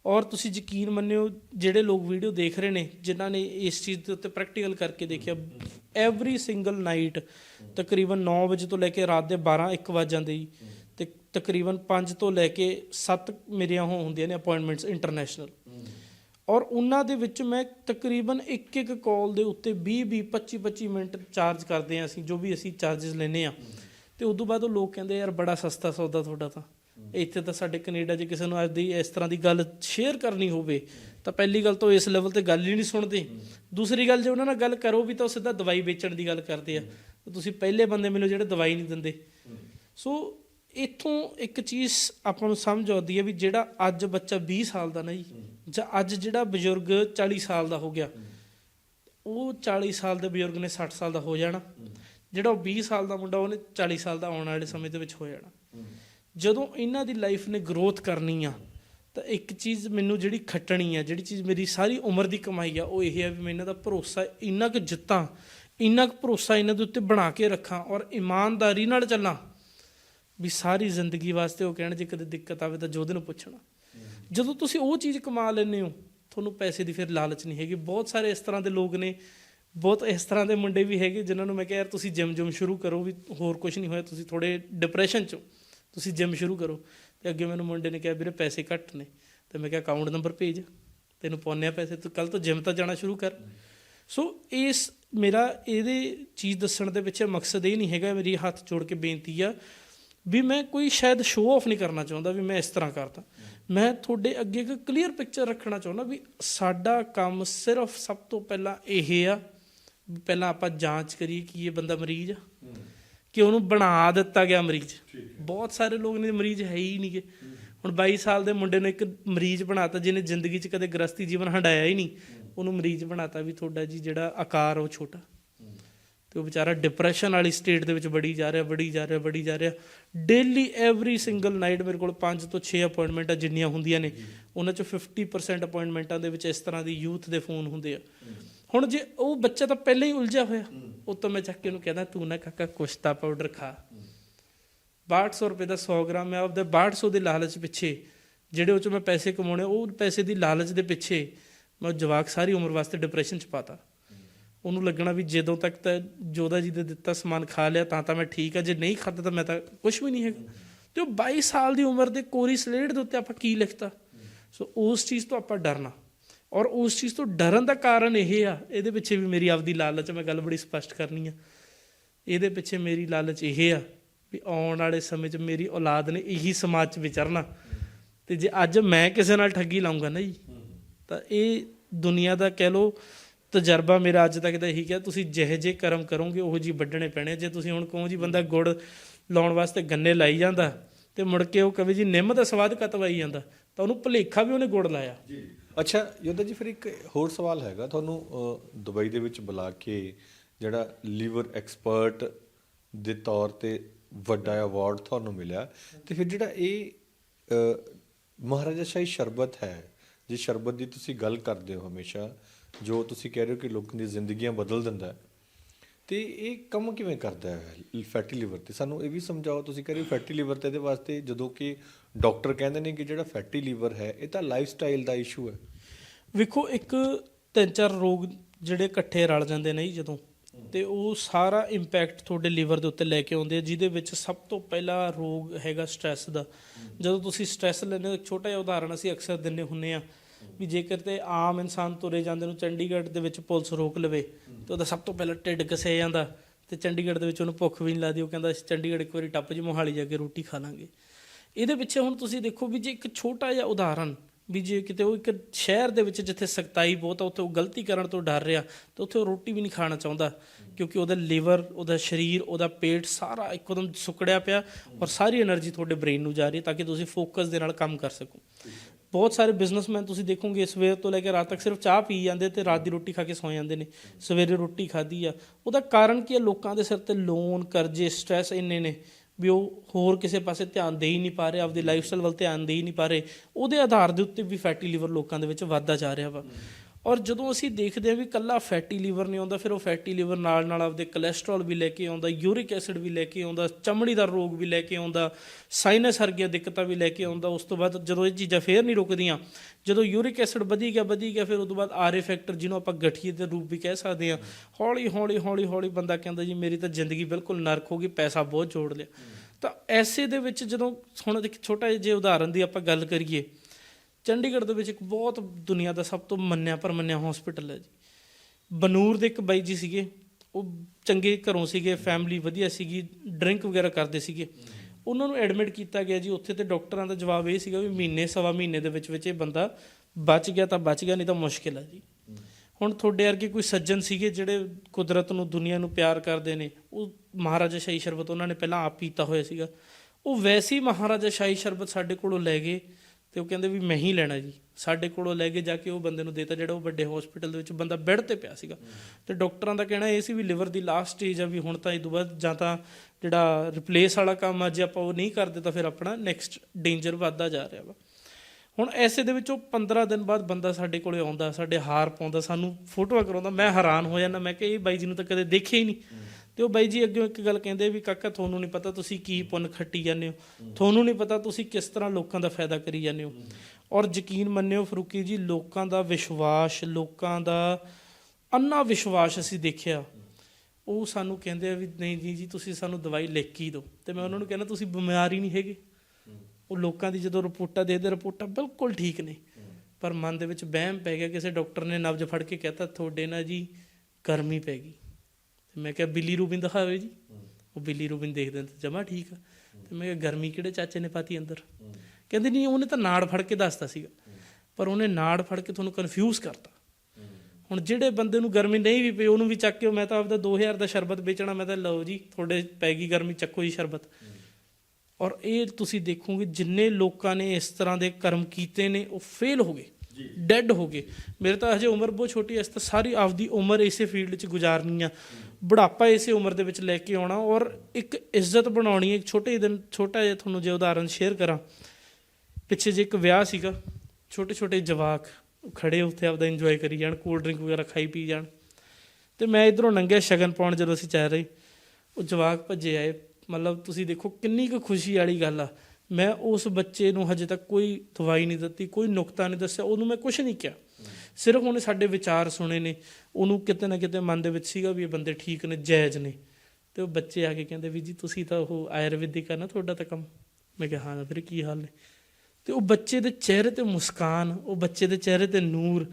ਔਰ ਤੁਸੀਂ ਯਕੀਨ ਮੰਨਿਓ, ਜਿਹੜੇ ਲੋਕ ਵੀਡੀਓ ਦੇਖ ਰਹੇ ਨੇ, ਜਿਨ੍ਹਾਂ ਨੇ ਇਸ ਚੀਜ਼ ਦੇ ਉੱਤੇ ਪ੍ਰੈਕਟੀਕਲ ਕਰਕੇ ਦੇਖਿਆ ਐਵਰੀ ਸਿੰਗਲ ਨਾਈਟ ਤਕਰੀਬਨ 9 ਵਜੇ ਤੋਂ ਲੈ ਕੇ ਰਾਤ ਦੇ 12 1 ਵਜ ਜਾਂਦੇ ਜੀ। ਤੇ ਤਕਰੀਬਨ 5 ਤੋਂ ਲੈ ਕੇ 7 ਮੇਰੀਆਂ ਉਹ ਹੁੰਦੀਆਂ ਨੇ ਅਪਾਇੰਟਮੈਂਟਸ ਇੰਟਰਨੈਸ਼ਨਲ ਔਰ ਉਹਨਾਂ ਦੇ ਵਿੱਚ ਮੈਂ ਤਕਰੀਬਨ ਇੱਕ ਇੱਕ ਕਾਲ ਦੇ ਉੱਤੇ 20 20 25 25 ਮਿੰਟ ਚਾਰਜ ਕਰਦੇ ਆ ਅਸੀਂ, ਜੋ ਵੀ ਅਸੀਂ ਚਾਰजेस ਲੈਨੇ ਆ ਤੇ ਉਦੋਂ ਬਾਅਦ ਉਹ ਲੋਕ ਕਹਿੰਦੇ, ਯਾਰ ਬੜਾ ਸਸਤਾ ਸੌਦਾ ਤੁਹਾਡਾ ਤਾਂ। ਇੱਥੇ ਤਾਂ ਸਾਡੇ ਕੈਨੇਡਾ 'ਚ ਕਿਸੇ ਨੂੰ ਅੱਜ ਦੀ ਇਸ ਤਰ੍ਹਾਂ ਦੀ ਗੱਲ ਸ਼ੇਅਰ ਕਰਨੀ ਹੋਵੇ, ਤਾਂ ਪਹਿਲੀ ਗੱਲ ਤਾਂ ਉਹ ਇਸ ਲੈਵਲ ਤੇ ਗੱਲ ਹੀ ਨਹੀਂ ਸੁਣਦੇ। ਦੂਸਰੀ ਗੱਲ ਜੇ ਉਹਨਾਂ ਨਾਲ ਗੱਲ ਕਰੋ ਵੀ ਤਾਂ ਉਹ ਸਿੱਧਾ ਦਵਾਈ ਵੇਚਣ ਦੀ ਗੱਲ ਕਰਦੇ ਆ। ਤੁਸੀਂ ਪਹਿਲੇ ਬੰਦੇ ਮੈਨੂੰ ਜਿਹੜੇ ਦਵਾਈ ਨਹੀਂ ਦਿੰਦੇ। ਸੋ ਇੱਥੋਂ ਇੱਕ ਚੀਜ਼ ਆਪਾਂ ਨੂੰ ਸਮਝ ਆਉਂਦੀ ਹੈ ਵੀ ਜਿਹੜਾ ਅੱਜ ਬੱਚਾ 20 ਸਾਲ ਦਾ ਨਾ ਜੀ ਜਾਂ ਅੱਜ ਜਿਹੜਾ ਬਜ਼ੁਰਗ 40 ਸਾਲ ਦਾ ਹੋ ਗਿਆ, ਉਹ 40 ਸਾਲ ਦੇ ਬਜ਼ੁਰਗ ਨੇ 60 ਸਾਲ ਦਾ ਹੋ ਜਾਣਾ। ਜਿਹੜਾ ਉਹ 20 ਸਾਲ ਦਾ ਮੁੰਡਾ, ਉਹਨੇ 40 ਸਾਲ ਦਾ ਆਉਣ ਵਾਲੇ ਸਮੇਂ ਦੇ ਵਿੱਚ ਹੋ ਜਾਣਾ। ਜਦੋਂ ਇਹਨਾਂ ਦੀ ਲਾਈਫ ਨੇ ਗਰੋਥ ਕਰਨੀ ਆ, ਤਾਂ ਇੱਕ ਚੀਜ਼ ਮੈਨੂੰ ਜਿਹੜੀ ਖੱਟਣੀ ਆ, ਜਿਹੜੀ ਚੀਜ਼ ਮੇਰੀ ਸਾਰੀ ਉਮਰ ਦੀ ਕਮਾਈ ਆ, ਉਹ ਇਹ ਆ ਵੀ ਮੈਂ ਇਹਨਾਂ ਦਾ ਭਰੋਸਾ, ਇੰਨਾ ਕੁ ਜਿੱਤਾਂ, ਇੰਨਾ ਕੁ ਭਰੋਸਾ ਇਹਨਾਂ ਦੇ ਉੱਤੇ ਬਣਾ ਕੇ ਰੱਖਾਂ ਔਰ ਇਮਾਨਦਾਰੀ ਨਾਲ ਚੱਲਾਂ, ਵੀ ਸਾਰੀ ਜ਼ਿੰਦਗੀ ਵਾਸਤੇ ਉਹ ਕਹਿਣ, ਜੇ ਕਦੇ ਦਿੱਕਤ ਆਵੇ ਤਾਂ ਜੋਧੇ ਨੂੰ ਪੁੱਛਣਾ। ਜਦੋਂ ਤੁਸੀਂ ਉਹ ਚੀਜ਼ ਕਮਾ ਲੈਂਦੇ ਹੋ, ਤੁਹਾਨੂੰ ਪੈਸੇ ਦੀ ਫਿਰ ਲਾਲਚ ਨਹੀਂ ਹੈਗੀ। ਬਹੁਤ ਸਾਰੇ ਇਸ ਤਰ੍ਹਾਂ ਦੇ ਲੋਕ ਨੇ, ਬਹੁਤ ਇਸ ਤਰ੍ਹਾਂ ਦੇ ਮੁੰਡੇ ਵੀ ਹੈਗੇ ਜਿਨ੍ਹਾਂ ਨੂੰ ਮੈਂ ਕਿਹਾ, ਯਾਰ ਤੁਸੀਂ ਜਿਮ ਜੁਮ ਸ਼ੁਰੂ ਕਰੋ ਵੀ ਹੋਰ ਕੁਝ ਨਹੀਂ ਹੋਇਆ, ਤੁਸੀਂ ਥੋੜੇ ਡਿਪਰੈਸ਼ਨ ਚ ਤੁਸੀਂ ਜਿਮ ਸ਼ੁਰੂ ਕਰੋ। ਤੇ ਅੱਗੇ ਮੈਨੂੰ ਮੁੰਡੇ ਨੇ ਕਿਹਾ, ਵੀਰੇ ਪੈਸੇ ਘੱਟ ਨੇ। ਤੇ ਮੈਂ ਕਿਹਾ, ਅਕਾਊਂਟ ਨੰਬਰ ਭੇਜ। ਤੈਨੂੰ ਪਾਉਂਦੇ ਆ ਪੈਸੇ। ਤੂੰ ਕੱਲ ਤੋਂ ਜਿਮ ਤਾਂ ਜਾਣਾ ਸ਼ੁਰੂ ਕਰ। ਸੋ ਇਸ ਮੇਰਾ ਇਹਦੇ ਚੀਜ਼ ਦੱਸਣ ਦੇ ਪਿੱਛੇ ਮਕਸਦ ਇਹ ਨਹੀਂ ਹੈਗਾ, ਮੇਰੀ ਹੱਥ ਜੋੜ ਕੇ ਬੇਨਤੀ ਆ ਵੀ ਮੈਂ ਕੋਈ ਸ਼ਾਇਦ ਸ਼ੋਅ ਆਫ ਨਹੀਂ ਕਰਨਾ ਚਾਹੁੰਦਾ, ਵੀ ਮੈਂ ਇਸ ਤਰ੍ਹਾਂ ਕਰਦਾ ਮੈਂ ਤੁਹਾਡੇ ਅੱਗੇ ਇੱਕ ਕਲੀਅਰ ਪਿਕਚਰ ਰੱਖਣਾ ਚਾਹੁੰਦਾ ਵੀ ਸਾਡਾ ਕੰਮ ਸਿਰਫ ਸਭ ਤੋਂ ਪਹਿਲਾਂ ਇਹ ਆ ਪਹਿਲਾਂ ਆਪਾਂ ਜਾਂਚ ਕਰੀਏ ਕਿ ਇਹ ਬੰਦਾ ਮਰੀਜ਼ ਆ। ਕਿ ਉਹਨੂੰ ਬਣਾ ਦਿੱਤਾ ਗਿਆ ਮਰੀਜ਼। ਬਹੁਤ ਸਾਰੇ ਲੋਕ ਨੇ ਮਰੀਜ਼ ਹੈ ਹੀ ਨਹੀਂਗੇ ਹੁਣ 22 ਸਾਲ ਦੇ ਮੁੰਡੇ ਨੂੰ ਇੱਕ ਮਰੀਜ਼ ਬਣਾਤਾ ਜਿਹਨੇ ਜ਼ਿੰਦਗੀ 'ਚ ਕਦੇ ਗ੍ਰਸਤੀ ਜੀਵਨ ਹੰਡਾਇਆ ਹੀ ਨਹੀਂ। ਉਹਨੂੰ ਮਰੀਜ਼ ਬਣਾਤਾ ਵੀ ਤੁਹਾਡਾ ਜੀ ਜਿਹੜਾ ਆਕਾਰ ਉਹ ਛੋਟਾ। ਤੇ ਉਹ ਵਿਚਾਰਾ ਡਿਪਰੈਸ਼ਨ ਵਾਲੀ ਸਟੇਟ ਦੇ ਵਿੱਚ ਬੜੀ ਜਾ ਰਿਹਾ ਬੜੀ ਜਾ ਰਿਹਾ ਬੜੀ ਜਾ ਰਿਹਾ। ਡੇਲੀ ਐਵਰੀ ਸਿੰਗਲ ਨਾਈਟ ਮੇਰੇ ਕੋਲ 5 ਤੋਂ 6 ਅਪਾਇੰਟਮੈਂਟਾਂ ਜਿੰਨੀਆਂ ਹੁੰਦੀਆਂ ਨੇ। ਉਹਨਾਂ ਚ 50% ਅਪਾਇੰਟਮੈਂਟਾਂ ਦੇ ਵਿੱਚ ਇਸ ਤਰ੍ਹਾਂ ਦੀ ਯੂਥ ਦੇ ਫੋਨ ਹੁੰਦੇ ਆ। ਹੁਣ ਜੇ ਉਹ ਬੱਚਾ ਤਾਂ ਪਹਿਲਾਂ ਹੀ ਉਲਝਿਆ ਹੋਇਆ। ਉਹ ਤੋਂ ਮੈਂ ਚੱਕ ਕੇ ਉਹਨੂੰ ਕਹਿੰਦਾ, ਤੂੰ ਨਾ ਕਾਕਾ ਕੁਸ਼ਤਾ ਪਾਊਡਰ ਖਾ। 6200 ਰੁਪਏ ਦਾ 100 ਗ੍ਰਾਮ ਮੈਂ ਆਪਦੇ 6200 ਦੇ ਲਾਲਚ ਪਿੱਛੇ, ਜਿਹੜੇ ਉਹ ਚ ਮੈਂ ਪੈਸੇ ਕਮਾਉਣੇ, ਉਹ ਪੈਸੇ ਦੀ ਲਾਲਚ ਦੇ ਪਿੱਛੇ ਮੈਂ ਉਹ ਜਵਾਕ ਸਾਰੀ ਉਮਰ ਵਾਸਤੇ ਡਿਪਰੈਸ਼ਨ ਚ ਪਾਤਾ। ਉਹਨੂੰ ਲੱਗਣਾ ਵੀ ਜਦੋਂ ਤੱਕ ਤਾਂ ਜੋਦਾ ਜੀ ਦੇ ਦਿੱਤਾ ਸਮਾਨ ਖਾ ਲਿਆ, ਤਾਂ ਤਾਂ ਮੈਂ ਠੀਕ ਆ, ਜੇ ਨਹੀਂ ਖਾਦਾ ਤਾਂ ਮੈਂ ਤਾਂ ਕੁਝ ਵੀ ਨਹੀਂ ਹੈਗਾ। ਤੇ ਉਹ 22 ਸਾਲ ਦੀ ਉਮਰ ਦੇ ਕੋਰੀ ਸਲੇਟ ਦੇ ਉੱਤੇ ਆਪਾਂ ਕੀ ਲਿਖਤਾ? ਸੋ ਉਸ ਚੀਜ਼ ਤੋਂ ਆਪਾਂ ਡਰਨਾ। ਔਰ ਉਸ ਚੀਜ਼ ਤੋਂ ਡਰਨ ਦਾ ਕਾਰਨ ਇਹ ਆ, ਇਹਦੇ ਪਿੱਛੇ ਵੀ ਮੇਰੀ ਆਪਦੀ ਲਾਲਚ, ਮੈਂ ਗੱਲ ਬੜੀ ਸਪਸ਼ਟ ਕਰਨੀ ਆ। ਇਹਦੇ ਪਿੱਛੇ ਮੇਰੀ ਲਾਲਚ ਇਹ ਆ ਵੀ ਆਉਣ ਵਾਲੇ ਸਮੇਂ 'ਚ ਮੇਰੀ ਔਲਾਦ ਨੇ ਇਹੀ ਸਮਾਜ 'ਚ ਵਿਚਰਨਾ। ਤੇ ਜੇ ਅੱਜ ਮੈਂ ਕਿਸੇ ਨਾਲ ਠੱਗੀ ਲਾਉਂਗਾ ਨਾ ਜੀ, ਤਾਂ ਇਹ ਦੁਨੀਆ ਦਾ ਕਹਿ ਲੋ ਤਜਰਬਾ ਮੇਰਾ ਅੱਜ ਤੱਕ ਦਾ ਇਹੀ ਕਿਹਾ ਤੁਸੀਂ ਜਿਹੇ ਜੇ ਕਰਮ ਕਰੋਗੇ, ਉਹੋ ਜੀ ਵੱਢਣੇ ਪੈਣੇ ਜੇ ਤੁਸੀਂ ਹੁਣ ਕਹੋ ਜੀ ਬੰਦਾ ਗੁੜ ਲਾਉਣ ਵਾਸਤੇ ਗੰਨੇ ਲਾਈ ਜਾਂਦਾ ਤੇ ਮੁੜ ਕੇ ਉਹ ਕਵੇ ਜੀ ਨਿੰਮ ਦਾ ਸਵਾਦ ਕਤਵਾਈ ਜਾਂਦਾ, ਤਾਂ ਉਹਨੂੰ ਭੁਲੇਖਾ ਵੀ ਉਹਨੇ ਗੁੜ ਲਾਇਆ। ਜੀ। ਅੱਛਾ ਯੋਧਾ ਜੀ ਫਿਰ ਇੱਕ ਹੋਰ ਸਵਾਲ ਹੈਗਾ। ਤੁਹਾਨੂੰ ਦੁਬਈ ਦੇ ਵਿੱਚ ਬੁਲਾ ਕੇ ਜਿਹੜਾ ਲੀਵਰ ਐਕਸਪਰਟ ਦੇ ਤੌਰ ਤੇ ਵੱਡਾ ਅਵਾਰਡ ਤੁਹਾਨੂੰ ਮਿਲਿਆ। ਤੇ ਫਿਰ ਜਿਹੜਾ ਇਹ ਅ, ਮਹਾਰਾਜਾ ਸ਼ਾਹੀ ਸ਼ਰਬਤ ਹੈ ਜਿਸ ਸ਼ਰਬਤ ਦੀ ਤੁਸੀਂ ਗੱਲ ਕਰਦੇ ਹੋ ਹਮੇਸ਼ਾ ਜੋ ਤੁਸੀਂ ਕਹਿ ਰਹੇ ਹੋ ਕਿ ਲੋਕਾਂ ਦੀ ਜ਼ਿੰਦਗੀਆਂ ਬਦਲ ਦਿੰਦਾ ਹੈ ਤੇ ਇਹ ਕੰਮ ਕਿਵੇਂ ਕਰਦਾ ਹੈ ਫੈਟੀ ਲਿਵਰ ਤੇ? ਸਾਨੂੰ ਇਹ ਵੀ ਸਮਝਾਓ, ਤੁਸੀਂ ਕਹ ਰਹੇ ਹੋ ਫੈਟੀ ਲਿਵਰ ਤੇ ਇਹਦੇ ਵਾਸਤੇ ਜਦੋਂ ਕਿ ਡਾਕਟਰ ਕਹਿੰਦੇ ਨੇ ਕਿ ਜਿਹੜਾ ਫੈਟੀ ਲਿਵਰ ਹੈ, ਇਹ ਤਾਂ ਲਾਈਫ ਸਟਾਈਲ ਦਾ ਇਸ਼ੂ ਹੈ। ਵੇਖੋ, ਇੱਕ ਤਿੰਨ ਚਾਰ ਰੋਗ ਜਿਹੜੇ ਇਕੱਠੇ ਰਲ ਜਾਂਦੇ ਨੇ ਜਦੋਂ, ਤੇ ਉਹ ਸਾਰਾ ਇੰਪੈਕਟ ਤੁਹਾਡੇ ਲੀਵਰ ਦੇ ਉੱਤੇ ਲੈ ਕੇ ਆਉਂਦੇ ਆ, ਜਿਹਦੇ ਵਿੱਚ ਸਭ ਤੋਂ ਪਹਿਲਾ ਰੋਗ ਹੈਗਾ ਸਟ੍ਰੈਸ ਦਾ। ਜਦੋਂ ਤੁਸੀਂ ਸਟ੍ਰੈਸ ਲੈਂਦੇ ਹੋ, ਇੱਕ ਛੋਟਾ ਜਿਹਾ ਉਦਾਹਰਣ ਅਸੀਂ ਅਕਸਰ ਦਿੰਨੇ ਹੁੰਨੇ ਆ ਵੀ ਜੇਕਰ ਤੇ ਆਮ ਇਨਸਾਨ ਤੁਰੇ ਜਾਂਦੇ ਨੂੰ ਚੰਡੀਗੜ੍ਹ ਦੇ ਵਿੱਚ ਪੁਲਿਸ ਰੋਕ ਲਵੇ, ਤਾਂ ਉਹਦਾ ਸਭ ਤੋਂ ਪਹਿਲਾਂ ਢਿੱਡ ਕਸੇ ਜਾਂਦਾ, ਤੇ ਚੰਡੀਗੜ੍ਹ ਦੇ ਵਿੱਚ ਉਹਨੂੰ ਭੁੱਖ ਵੀ ਨਹੀਂ ਲੱਗਦੀ, ਉਹ ਕਹਿੰਦਾ ਅਸੀਂ ਚੰਡੀਗੜ੍ਹ ਇੱਕ ਵਾਰੀ ਟੱਪ ਜੀ ਮੋਹਾਲੀ ਜਾ ਕੇ ਰੋਟੀ ਖਾ ਲਾਂਗੇ। ਇਹਦੇ ਪਿੱਛੇ ਹੁਣ ਤੁਸੀਂ ਦੇਖੋ ਵੀ ਜੇ ਇੱਕ ਛੋਟਾ ਜਿਹਾ ਉਦਾਹਰਨ, ਵੀ ਜੇ ਕਿਤੇ ਉਹ ਇੱਕ ਸ਼ਹਿਰ ਦੇ ਵਿੱਚ ਜਿੱਥੇ ਸਖਤਾਈ ਬਹੁਤ ਆ, ਉੱਥੇ ਉਹ ਗਲਤੀ ਕਰਨ ਤੋਂ ਡਰ ਰਿਹਾ, ਤਾਂ ਉੱਥੇ ਉਹ ਰੋਟੀ ਵੀ ਨਹੀਂ ਖਾਣਾ ਚਾਹੁੰਦਾ, ਕਿਉਂਕਿ ਉਹਦਾ ਲੀਵਰ, ਉਹਦਾ ਸਰੀਰ, ਉਹਦਾ ਪੇਟ ਸਾਰਾ ਇੱਕਦਮ ਸੁਕੜਿਆ ਪਿਆ ਔਰ ਸਾਰੀ એનર્ਜੀ ਤੁਹਾਡੇ ਬ੍ਰੇਨ ਨੂੰ ਜਾ ਰਹੀ ਹੈ, ਤਾਂ ਕਿ ਤੁਸੀਂ ਫੋਕਸ ਦੇ ਨਾਲ ਕੰਮ ਕਰ ਸਕੋ। ਬਹੁਤ ਸਾਰੇ ਬਿਜ਼ਨਸਮੈਨ ਤੁਸੀਂ ਦੇਖੋਗੇ, ਸਵੇਰ ਤੋਂ ਲੈ ਕੇ ਰਾਤ ਤੱਕ ਸਿਰਫ ਚਾਹ ਪੀ ਜਾਂਦੇ ਤੇ ਰਾਤ ਦੀ ਰੋਟੀ ਖਾ ਕੇ ਸੌਂ ਜਾਂਦੇ ਨੇ। ਸਵੇਰੇ ਰੋਟੀ ਖਾਧੀ ਆ। ਉਹਦਾ ਕਾਰਨ ਕੀ ਹੈ ਲੋਕਾਂ ਦੇ ਸਿਰ ਤੇ ਲੋਨ ਕਰਜ਼ੇ ਸਟ੍ਰੈਸ ਇੰਨੇ ਨੇ ਵੀ ਉਹ ਹੋਰ ਕਿਸੇ ਪਾਸੇ ਧਿਆਨ ਦੇ ਹੀ ਨਹੀਂ ਪਾ ਰਹੇ, ਆਪਦੀ ਲਾਈਫਸਟਾਈਲ ਵੱਲ ਧਿਆਨ ਦੇ ਹੀ ਨਹੀਂ ਪਾ ਰਹੇ। ਉਹਦੇ ਆਧਾਰ ਦੇ ਉੱਤੇ ਵੀ ਫੈਟੀ ਲੀਵਰ ਲੋਕਾਂ ਦੇ ਵਿੱਚ ਵੱਧਦਾ ਜਾ ਰਿਹਾ ਵਾ। ਔਰ ਜਦੋਂ ਅਸੀਂ ਦੇਖਦੇ ਹਾਂ ਵੀ ਕੱਲਾ ਫੈਟੀ ਲੀਵਰ ਨਹੀਂ ਆਉਂਦਾ, ਫਿਰ ਉਹ ਫੈਟੀ ਲੀਵਰ ਨਾਲ ਨਾਲ ਆਪਦੇ ਕੋਲੇਸਟ੍ਰੋਲ ਵੀ ਲੈ ਕੇ ਆਉਂਦਾ ਯੂਰਿਕ ਐਸਿਡ ਵੀ ਲੈ ਕੇ ਆਉਂਦਾ, ਚਮੜੀ ਦਾ ਰੋਗ ਵੀ ਲੈ ਕੇ ਆਉਂਦਾ ਸਾਈਨਸ ਵਰਗੀਆਂ ਦਿੱਕਤਾਂ ਵੀ ਲੈ ਕੇ ਆਉਂਦਾ, ਉਸ ਤੋਂ ਬਾਅਦ ਜਦੋਂ ਇਹ ਚੀਜ਼ਾਂ ਫੇਰ ਨਹੀਂ ਰੁਕਦੀਆਂ, ਜਦੋਂ ਯੂਰਿਕ ਐਸਿਡ ਵਧੀ ਗਿਆ ਵਧੀ ਗਿਆ, ਫਿਰ ਉਸ ਤੋਂ ਬਾਅਦ ਆਰਏ ਫੈਕਟਰ ਜਿਹਨੂੰ ਆਪਾਂ ਗਠੀਏ ਦੇ ਰੂਪ ਵੀ ਕਹਿ ਸਕਦੇ ਹਾਂ, ਹੌਲੀ ਹੌਲੀ ਹੌਲੀ ਹੌਲੀ ਬੰਦਾ ਕਹਿੰਦਾ ਜੀ ਮੇਰੀ ਤਾਂ ਜ਼ਿੰਦਗੀ ਬਿਲਕੁਲ ਨਰਕ ਹੋ ਗਈ, ਪੈਸਾ ਬਹੁਤ ਜੋੜ ਲਿਆ। ਤਾਂ ਐਸੇ ਦੇ ਵਿੱਚ ਜਦੋਂ ਹੁਣ ਇੱਕ ਛੋਟਾ ਜਿਹਾ ਉਦਾਹਰਨ ਦੀ ਆਪਾਂ ਗੱਲ ਕਰੀਏ ਚੰਡੀਗੜ੍ਹ ਦੇ ਵਿੱਚ ਇੱਕ ਬਹੁਤ ਦੁਨੀਆ ਦਾ ਸਭ ਤੋਂ ਮੰਨਿਆ ਪਰਮੰਨਿਆ ਹਸਪੀਟਲ ਹੈ ਜੀ। ਬਨੂਰ ਦੇ ਇੱਕ ਬਾਈ ਜੀ ਸੀਗੇ, ਉਹ ਚੰਗੇ ਘਰੋਂ ਸੀਗੇ ਫੈਮਿਲੀ ਵਧੀਆ ਸੀਗੀ ਡਰਿੰਕ ਵਗੈਰਾ ਕਰਦੇ ਸੀਗੇ। ਉਹਨਾਂ ਨੂੰ ਐਡਮਿਟ ਕੀਤਾ ਗਿਆ ਜੀ, ਉੱਥੇ ਤੇ ਡਾਕਟਰਾਂ ਦਾ ਜਵਾਬ ਇਹ ਸੀਗਾ ਵੀ ਮਹੀਨੇ, ਸਵਾ ਮਹੀਨੇ ਦੇ ਵਿੱਚ ਵਿੱਚ ਇਹ ਬੰਦਾ ਬਚ ਗਿਆ ਤਾਂ ਬਚ ਗਿਆ, ਨਹੀਂ ਤਾਂ ਮੁਸ਼ਕਿਲ ਹੈ ਜੀ। ਹੁਣ ਤੁਹਾਡੇ ਵਰਗੇ ਕੋਈ ਸੱਜਣ ਸੀਗੇ ਜਿਹੜੇ ਕੁਦਰਤ ਨੂੰ, ਦੁਨੀਆ ਨੂੰ ਪਿਆਰ ਕਰਦੇ ਨੇ, ਉਹ ਮਹਾਰਾਜਾ ਸ਼ਾਹੀ ਸ਼ਰਬਤ ਉਹਨਾਂ ਨੇ ਪਹਿਲਾਂ ਆਪ ਪੀਤਾ ਹੋਇਆ ਸੀਗਾ। ਉਹ ਵੈਸੇ ਹੀ ਮਹਾਰਾਜਾ ਸ਼ਾਹੀ ਸ਼ਰਬਤ ਸਾਡੇ ਕੋਲੋਂ ਲੈ ਗਏ। ਤੇ ਉਹ ਕਹਿੰਦੇ ਵੀ ਮੈਂ ਹੀ ਲੈਣਾ ਜੀ। ਸਾਡੇ ਕੋਲੋਂ ਲੈ ਕੇ ਜਾ ਕੇ ਉਹ ਬੰਦੇ ਨੂੰ ਦੇਤਾ, ਜਿਹੜਾ ਉਹ ਵੱਡੇ ਹਸਪੀਟਲ ਦੇ ਵਿੱਚ ਬੰਦਾ ਬੈੱਡ ਤੇ ਪਿਆ ਸੀਗਾ। ਤੇ ਡਾਕਟਰਾਂ ਦਾ ਕਹਿਣਾ ਇਹ ਸੀ ਵੀ ਲਿਵਰ ਦੀ ਲਾਸਟ ਸਟੇਜ ਆ ਵੀ ਹੁਣ ਤਾਂ ਇਹ ਤੋਂ ਬਾਅਦ ਜਾਂ ਤਾਂ ਜਿਹੜਾ ਰਿਪਲੇਸ ਵਾਲਾ ਕੰਮ ਆ, ਜੇ ਆਪਾਂ ਉਹ ਨਹੀਂ ਕਰਦੇ ਤਾਂ ਫਿਰ ਆਪਣਾ ਨੈਕਸਟ ਡੇਂਜਰ ਵੱਧਦਾ ਜਾ ਰਿਹਾ ਵਾ। ਹੁਣ ਐਸੇ ਦੇ ਵਿੱਚ ਉਹ 15 ਦਿਨ ਬਾਅਦ ਬੰਦਾ ਸਾਡੇ ਕੋਲੇ ਆਉਂਦਾ, ਸਾਡੇ ਹਾਰ ਪਾਉਂਦਾ, ਸਾਨੂੰ ਫੋਟੋਆਂ ਕਰਾਉਂਦਾ, ਮੈਂ ਹੈਰਾਨ ਹੋ ਜਾਂਦਾ, ਮੈਂ ਕਿ ਇਹ ਬਾਈ ਜੀ ਨੂੰ ਤਾਂ ਕਦੇ ਦੇਖਿਆ ਹੀ ਨਹੀਂ। ਤੇ ਉਹ ਬਾਈ ਜੀ ਅੱਗੇ ਇੱਕ ਗੱਲ ਕਹਿੰਦੇ ਵੀ ਕਾਕਾ, ਤੁਹਾਨੂੰ ਨਹੀਂ ਪਤਾ ਤੁਸੀਂ ਕੀ ਪੁੰਨ ਖੱਟੀ ਜਾਂਦੇ ਹੋ। ਤੁਹਾਨੂੰ ਨਹੀਂ ਪਤਾ ਤੁਸੀਂ ਕਿਸ ਤਰ੍ਹਾਂ ਲੋਕਾਂ ਦਾ ਫਾਇਦਾ ਕਰੀ ਜਾਂਦੇ ਹੋ। ਔਰ ਯਕੀਨ ਮੰਨਿਓ ਫਰੂਕੀ ਜੀ, ਲੋਕਾਂ ਦਾ ਵਿਸ਼ਵਾਸ, ਲੋਕਾਂ ਦਾ ਅੰਨਾ ਵਿਸ਼ਵਾਸ ਅਸੀਂ ਦੇਖਿਆ। ਉਹ ਸਾਨੂੰ ਕਹਿੰਦੇ ਆ ਵੀ ਨਹੀਂ ਜੀ ਜੀ ਤੁਸੀਂ ਸਾਨੂੰ ਦਵਾਈ ਲਿਖ ਕੇ ਹੀ ਦਿਓ। ਤੇ ਮੈਂ ਉਹਨਾਂ ਨੂੰ ਕਹਿੰਦਾ, ਤੁਸੀਂ ਬਿਮਾਰ ਹੀ ਨਹੀਂ ਹੈਗੇ। ਉਹ ਲੋਕਾਂ ਦੀ ਜਦੋਂ ਰਿਪੋਰਟਾਂ ਦੇ ਦੇ ਰਿਪੋਰਟਾਂ ਬਿਲਕੁਲ ਠੀਕ ਨੇ। ਪਰ ਮਨ ਦੇ ਵਿੱਚ ਵਹਿਮ ਪੈ ਗਿਆ, ਕਿਸੇ ਡਾਕਟਰ ਨੇ ਨਬਜ਼ ਫੜ ਕੇ ਕਹਿਤਾ, ਤੁਹਾਡੇ ਨਾਲ ਜੀ ਗਰਮੀ ਪੈ ਗਈ। ਮੈਂ ਕਿਹਾ, ਬਿੱਲੀ ਰੂਬਿਨ ਦਿਖਾਵੇ ਜੀ। ਉਹ ਬਿੱਲੀ ਰੂਬਿਨ ਦੇਖਦੇ ਨੇ ਜਮਾ ਠੀਕ ਆ। ਤੇ ਮੈਂ ਕਿਹਾ, ਗਰਮੀ ਕਿਹੜੇ ਚਾਚੇ ਨੇ ਪਾਤੀ ਅੰਦਰ? ਕਹਿੰਦੇ, ਨਹੀਂ, ਉਹਨੇ ਤਾਂ ਨਾੜ ਫੜ ਕੇ ਦੱਸਤਾ ਸੀਗਾ। ਪਰ ਉਹਨੇ ਨਾੜ ਫੜ ਕੇ ਤੁਹਾਨੂੰ ਕਨਫਿਊਜ਼ ਕਰਤਾ। ਹੁਣ ਜਿਹੜੇ ਬੰਦੇ ਨੂੰ ਗਰਮੀ ਨਹੀਂ ਵੀ ਪਈ, ਉਹਨੂੰ ਵੀ ਚੱਕ ਕੇ ਮੈਂ ਤਾਂ ਆਪਦਾ 2000 ਦਾ ਸ਼ਰਬਤ ਵੇਚਣਾ, ਮੈਂ ਤਾਂ ਲਓ ਜੀ, ਤੁਹਾਡੇ ਪੈ ਗਈ ਗਰਮੀ, ਚੱਕੋ ਜੀ ਸ਼ਰਬਤ। ਔਰ ਇਹ ਤੁਸੀਂ ਦੇਖੋਗੇ, ਜਿੰਨੇ ਲੋਕਾਂ ਨੇ ਇਸ ਤਰ੍ਹਾਂ ਦੇ ਕਰਮ ਕੀਤੇ ਨੇ, ਉਹ ਫੇਲ ਹੋ ਗਏ। ਡੈੱਡ ਹੋ ਗਏ। ਮੇਰੇ ਤਾਂ ਹਜੇ ਉਮਰ ਬਹੁਤ ਛੋਟੀ ਐ ਇਸ ਤਾਂ ਸਾਰੀ ਆਪਦੀ ਉਮਰ ਇਸੇ ਫੀਲਡ 'ਚ ਗੁਜ਼ਾਰਨੀ ਆ। ਬੁਢਾਪਾ ਇਸੇ ਉਮਰ ਦੇ ਵਿੱਚ ਲੈ ਕੇ ਆਉਣਾ ਔਰ ਇੱਕ ਇੱਜ਼ਤ ਬਣਾਉਣੀ ਇੱਕ ਛੋਟੇ ਦਿਨ, ਛੋਟਾ ਜਿਹਾ ਤੁਹਾਨੂੰ ਜੇ ਉਦਾਹਰਨ ਸ਼ੇਅਰ ਕਰਾਂ। ਪਿੱਛੇ ਜੇ ਇੱਕ ਵਿਆਹ ਸੀਗਾ, ਛੋਟੇ ਛੋਟੇ ਜਵਾਕ ਖੜੇ ਉੱਥੇ ਆਪਦਾ ਇੰਜੋਏ ਕਰੀ ਜਾਣ ਕੋਲਡ ਡਰਿੰਕ ਵਗੈਰਾ ਖਾਈ ਪੀ ਜਾਣ। ਤੇ ਮੈਂ ਇਧਰੋਂ ਨੰਗਿਆ ਸ਼ਗਨ ਪਾਉਣ ਜਦੋਂ ਅਸੀਂ ਚੱਲ ਰਹੇ। ਉਹ ਜਵਾਕ ਭੱਜੇ ਆਏ। ਮਤਲਬ ਤੁਸੀਂ ਦੇਖੋ ਕਿੰਨੀ ਕੁ ਖੁਸ਼ੀ ਵਾਲੀ ਗੱਲ ਆ। ਮੈਂ ਉਸ ਬੱਚੇ ਨੂੰ ਹਜੇ ਤੱਕ ਕੋਈ ਦਵਾਈ ਨਹੀਂ ਦਿੱਤੀ ਕੋਈ ਨੁਕਤਾ ਨਹੀਂ ਦੱਸਿਆ ਉਹਨੂੰ ਮੈਂ ਕੁਝ ਨਹੀਂ ਕਿਹਾ। ਸਿਰਫ ਉਹਨੇ ਸਾਡੇ ਵਿਚਾਰ ਸੁਣੇ ਨੇ ਉਹਨੂੰ ਕਿਤੇ ਨਾ ਕਿਤੇ ਮਨ ਦੇ ਵਿੱਚ ਸੀਗਾ ਵੀ ਇਹ ਬੰਦੇ ਠੀਕ ਨੇ ਜਾਇਜ਼ ਨੇ। ਤੇ ਉਹ ਬੱਚੇ ਆ ਕੇ ਕਹਿੰਦੇ ਵੀ ਜੀ ਤੁਸੀਂ ਤਾਂ ਉਹ ਆਯੁਰਵੈਦਿਕ ਆ ਨਾ ਤੁਹਾਡਾ ਤਾਂ ਕੰਮ। ਮੈਂ ਕਿਹਾ ਹਾਂ ਫਿਰ ਕੀ ਹਾਲ ਨੇ? ਤੇ ਉਹ ਬੱਚੇ ਦੇ ਚਿਹਰੇ ਤੇ ਮੁਸਕਾਨ ਉਹ ਬੱਚੇ ਦੇ ਚਿਹਰੇ ਤੇ ਨੂਰ